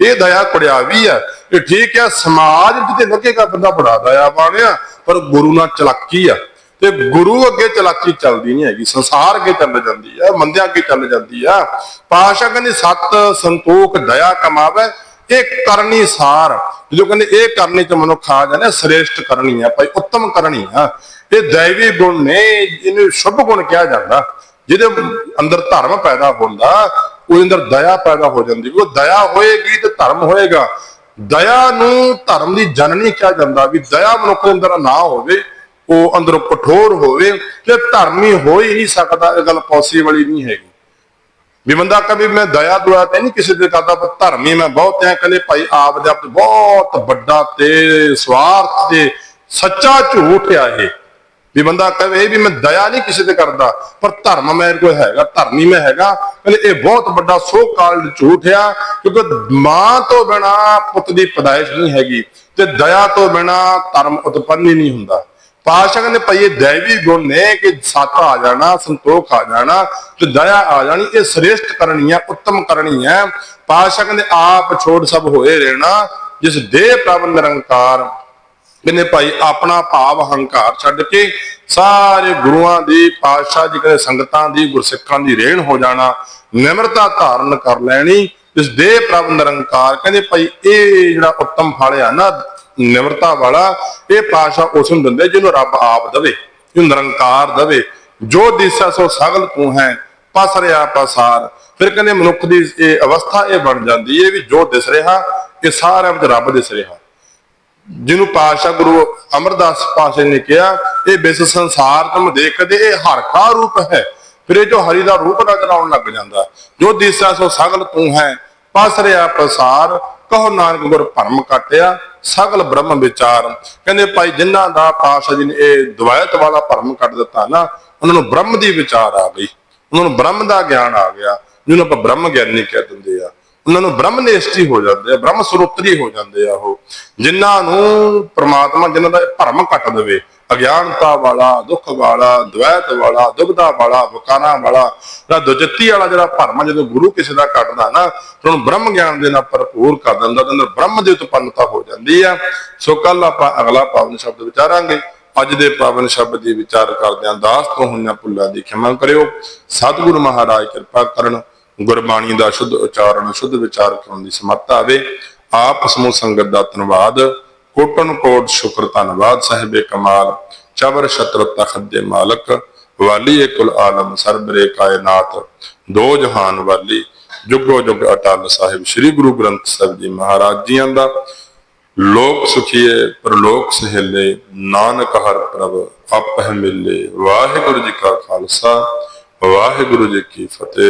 ਇਹ ਦਇਆ ਕੁੜਿਆ ਵੀ ਆ। ਇਹ ਠੀਕ ਹੈ ਸਮਾਜ ਜਿੱਤੇ ਲੱਗੇਗਾ ਬੰਦਾ ਬੜਾ ਦਇਆ ਬਾਣਿਆ ਪਰ ਗੁਰੂ ਨਾਲ ਚਲਾਕੀ ਆ। ਤੇ ਗੁਰੂ ਅੱਗੇ ਚਲਾਕੀ ਚੱਲਦੀ ਨਹੀਂ ਹੈਗੀ, ਸੰਸਾਰ ਅੱਗੇ ਚੱਲ ਜਾਂਦੀ ਆ, ਮੰਦਿਆਂ ਅੱਗੇ ਚੱਲ ਜਾਂਦੀ ਆ। ਪਾਸ਼ਾ ਕਹਿੰਦੇ, ਸਤ ਸੰਤੋਖ, ਦਇਆ ਕਮਾਵੇ, ਇਹ ਕਰਨੀ ਸਾਰ। ਜੋ ਕਹਿੰਦੇ, ਇਹ ਕਰਨੀ ਚ ਮਨੁੱਖ ਆ ਜਾਂਦਾ ਸ੍ਰੇਸ਼ਟ ਕਰਨੀ ਆ, ਭਾਈ ਉੱਤਮ ਕਰਨੀ ਆ। ਇਹ ਦੈਵੀ ਗੁਣ ਨੇ, ਇਹਨੂੰ ਸ਼ੁਭ ਗੁਣ ਕਿਹਾ ਜਾਂਦਾ। ਜਿਹਦੇ ਅੰਦਰ ਧਰਮ ਪੈਦਾ ਹੁੰਦਾ, ਉਹਦੇ ਅੰਦਰ ਦਇਆ ਪੈਦਾ ਹੋ ਜਾਂਦੀ। ਉਹ ਦਇਆ ਹੋਏਗੀ ਤੇ ਧਰਮ ਹੋਏਗਾ। ਦਇਆ ਨੂੰ ਧਰਮ ਦੀ ਜਨਨੀ ਕਿਹਾ ਜਾਂਦਾ ਵੀ ਦਇਆ ਮਨੁੱਖ ਦੇ ਅੰਦਰ ਨਾ ਹੋਵੇ। ਉਹ ਅੰਦਰੋਂ ਕਠੋਰ ਹੋਵੇ ਤੇ ਧਰਮੀ ਹੋ ਹੀ ਨਹੀਂ ਸਕਦਾ, ਇਹ ਗੱਲ ਪੋਸੀਬਲ ਹੀ ਨਹੀਂ ਹੈਗੀ। ਵੀ ਬੰਦਾ ਕਦੇ ਮੈਂ ਦਇਆ ਦੁਆ ਤੇ ਨਹੀਂ ਕਿਸੇ ਦੇ ਕਰਦਾ, ਪਰ ਧਰਮੀ ਮੈਂ ਬਹੁਤ ਐ ਕਹਿੰਦੇ ਭਾਈ ਆਪ ਦੇ ਆਪ ਬਹੁਤ ਵੱਡਾ ਤੇ ਸਵਾਰਥ ਤੇ ਸੱਚਾ ਝੂਠ ਆ ਇਹ। ਵੀ ਬੰਦਾ ਕਹੇ ਇਹ ਵੀ ਮੈਂ ਦਇਆ ਨਹੀਂ ਕਿਸੇ ਤੇ ਕਰਦਾ, ਪਰ ਧਰਮ ਮੇਰੇ ਕੋਲ ਹੈਗਾ, ਧਰਮੀ ਮੈਂ ਹੈਗਾ, ਕਹਿੰਦੇ ਇਹ ਬਹੁਤ ਵੱਡਾ ਸੋ ਕਾਲ ਝੂਠ ਆ, ਕਿਉਂਕਿ ਮਾਂ ਤੋਂ ਬਿਨਾ ਪੁੱਤ ਦੀ ਪਦਾਇਸ਼ ਨਹੀਂ ਹੈਗੀ ਤੇ ਦਇਆ ਤੋਂ ਬਿਨਾ ਧਰਮ ਉਤਪੰਨ ਹੀ ਨਹੀਂ ਹੁੰਦਾ। ਪਾਸ਼ਾ ਕਹਿੰਦੇ ਭਾਈ ਇਹ ਦੈਵੀ ਗੁਣ ਨੇ ਕਿ ਸੱਤ ਆ ਜਾਣਾ, ਸੰਤੋਖ ਆ ਜਾਣਾ ਤੇ ਦਇਆ ਆ ਜਾਣੀ, ਇਹ ਸ੍ਰੇਸ਼ਟ ਕਰਨੀ ਹੈ, ਉੱਤਮ ਕਰਨੀ ਹੈ। ਪਾਸ਼ਾ ਕਹਿੰਦੇ ਆਪ ਛੋੜ ਸਭ ਹੋਏ ਰਹਿਣਾ, ਜਿਸ ਦੇਹ ਪ੍ਰਭ ਨਿਰੰਕਾਰ। ਕਹਿੰਦੇ ਭਾਈ ਆਪਣਾ ਭਾਵ ਹੰਕਾਰ ਛੱਡ ਕੇ ਸਾਰੇ ਗੁਰੂਆਂ ਦੀ, ਪਾਤਸ਼ਾਹ ਜੀ ਕਹਿੰਦੇ ਸੰਗਤਾਂ ਦੀ, ਗੁਰਸਿੱਖਾਂ ਦੀ ਰੇਣ ਹੋ ਜਾਣਾ, ਨਿਮਰਤਾ ਧਾਰਨ ਕਰ ਲੈਣੀ ਇਸ ਦੇਹ ਪ੍ਰਭ ਨਿਰੰਕਾਰ। ਕਹਿੰਦੇ ਭਾਈ ਇਹ ਜਿਹੜਾ ਉੱਤਮ ਫਲ ਆ ਨਾ ਨਿਮਰਤਾ ਵਾਲਾ, ਇਹ ਪਾਤਸ਼ਾਹ ਉਸ ਨੂੰ ਦਿੰਦੇ ਜਿਹਨੂੰ ਰੱਬ ਆਪ ਦਵੇ, ਜਿਹਨੂੰ ਨਿਰੰਕਾਰ ਦਵੇ। ਜੋ ਦਿਸਾ ਸੋ ਸਗਲ ਤੂੰ ਹੈ ਪਸਰਿਆ ਪਸਾਰ। ਫਿਰ ਕਹਿੰਦੇ ਮਨੁੱਖ ਦੀ ਇਹ ਅਵਸਥਾ ਇਹ ਬਣ ਜਾਂਦੀ ਹੈ ਵੀ ਜੋ ਦਿਸ ਰਿਹਾ, ਇਹ ਸਾਰਿਆਂ ਵਿੱਚ ਰੱਬ ਦਿਸ ਰਿਹਾ। ਜਿਹਨੂੰ ਪਾਤਸ਼ਾਹ ਗੁਰੂ ਅਮਰਦਾਸ ਪਾਸ਼ਾ ਨੇ ਕਿਹਾ, ਇਹ ਬਿਸ ਸੰਸਾਰ ਤੁਮ ਦੇਖਦੇ, ਇਹ ਹਰ ਕਾ ਰੂਪ ਹੈ। ਫਿਰ ਇਹ ਜੋ ਹਰੀ ਦਾ ਰੂਪ ਨਜ਼ਰ ਆਉਣ ਲੱਗ ਜਾਂਦਾ। ਜੋ ਦਿਸਾ ਸੋ ਸਗਲ ਤੂੰ ਹੈ, ਪਸ ਪਸਰਿਆ ਪਸਾਰ। ਕਹੋ ਨਾਨਕ ਗੁਰ ਭਰਮ ਕਟਿਆ ਸਗਲ ਬ੍ਰਹਮ ਵਿਚਾਰ ਕਹਿੰਦੇ ਭਾਈ ਜਿਨ੍ਹਾਂ ਦਾ ਪਾਸ਼ਾ ਜੀ ਨੇ ਇਹ ਦਵਾਇਤ ਵਾਲਾ ਭਰਮ ਕੱਟ ਦਿੱਤਾ ਨਾ, ਉਹਨਾਂ ਨੂੰ ਬ੍ਰਹਮ ਦੀ ਵਿਚਾਰ ਆ ਗਈ। ਉਹਨਾਂ ਨੂੰ ਬ੍ਰਹਮ ਦਾ ਗਿਆਨ ਆ ਗਿਆ। ਜਿਹਨੂੰ ਆਪਾਂ ਬ੍ਰਹਮ ਗਿਆਨੀ ਕਹਿ ਦਿੰਦੇ ਆ। ਉਹਨਾਂ ਨੂੰ ਬ੍ਰਹਮਨਿਸ਼ਟੀ ਹੋ ਜਾਂਦੇ ਆ, ਬ੍ਰਹਮ ਸਰੋਤਰੀ ਹੋ ਜਾਂਦੇ ਆ ਉਹ। ਜਿਨ੍ਹਾਂ ਨੂੰ ਪ੍ਰਮਾਤਮਾ, ਜਿਨ੍ਹਾਂ ਦਾ ਭਰਮ ਕੱਟ ਦੇਵੇ, ਅਗਿਆਨਤਾ ਵਾਲਾ, ਦੁੱਖ ਵਾਲਾ ਦ્વੈਤ ਵਾਲਾ ਦੁਬਦਾ ਵਾਲਾ, ਵਿਕਾਰਾਂ ਵਾਲਾ ਜਿਹੜਾ ਦੁਜਤੀ ਵਾਲਾ ਜਿਹੜਾ ਭਰਮ ਜਦੋਂ ਗੁਰੂ ਕਿਸੇ ਦਾ ਕੱਟਦਾ ਨਾ ਉਹਨੂੰ ਬ੍ਰਹਮ ਗਿਆਨ ਦੇ ਨਾਲ ਭਰਪੂਰ ਕਰ ਦਿੰਦਾ ਤੇ ਅੰਦਰ ਬ੍ਰਹਮ ਦੀ ਉਤਪੰਨਤਾ ਹੋ ਜਾਂਦੀ ਆ। ਸੋ ਕੱਲ ਆਪਾਂ ਅਗਲਾ ਪਾਵਨ ਸ਼ਬਦ ਵਿਚਾਰਾਂਗੇ। ਅੱਜ ਦੇ ਪਾਵਨ ਸ਼ਬਦ ਦੀ ਵਿਚਾਰ ਕਰਦਿਆਂ ਦਾਸ ਤੋਂ ਹੋਈਆਂ ਭੁੱਲਾਂ ਦੀ ਖਿਮਾ ਕਰਿਓ। ਸਤਿਗੁਰੂ ਮਹਾਰਾਜ, ਕਿਰਪਾ ਕਰਨ। ਗੁਰਬਾਣੀ ਦਾ ਸ਼ੁੱਧ ਉਚਾਰਨ, ਸ਼ੁੱਧ ਵਿਚਾਰ ਕਰਨ ਦੀ ਸਮਰੱਥਾ ਆਵੇ। ਆਪ ਸਮੂਹ ਸੰਗਤ ਦਾ ਧੰਨਵਾਦ। ਕੋਟਨ ਕੋਟ ਸ਼ੁਕਰ ਧੰਨਵਾਦ, ਸਾਹਿਬੇ ਕਮਾਲ। ਚਬਰ ਛਤਰ ਤਖਤ ਦੇ ਮਾਲਕ ਵਾਲੀ ਕੁਲ ਆਲਮ ਸਰਬਰੇ ਕਾਇਨਾਤ। ਦੋ ਜਹਾਨ ਵਾਲੀ, ਜੁਗੋ ਜੁਗ ਅਟਲ ਸਾਹਿਬ, ਸ੍ਰੀ ਗੁਰੂ ਗ੍ਰੰਥ ਸਾਹਿਬ ਜੀ ਮਹਾਰਾਜ ਜੀਆਂ ਦਾ। ਲੋਕ ਸੁਖੀਏ, ਪਰਲੋਕ ਸਹਿਲੇ, ਨਾਨਕ ਹਰ ਪ੍ਰਭ, ਆਪਹਿ ਮਿਲੇ। ਵਾਹਿਗੁਰੂ ਜੀ ਕਾ ਖਾਲਸਾ, ਵਾਹਿਗੁਰੂ ਜੀ ਕੀ ਫਤਿਹ।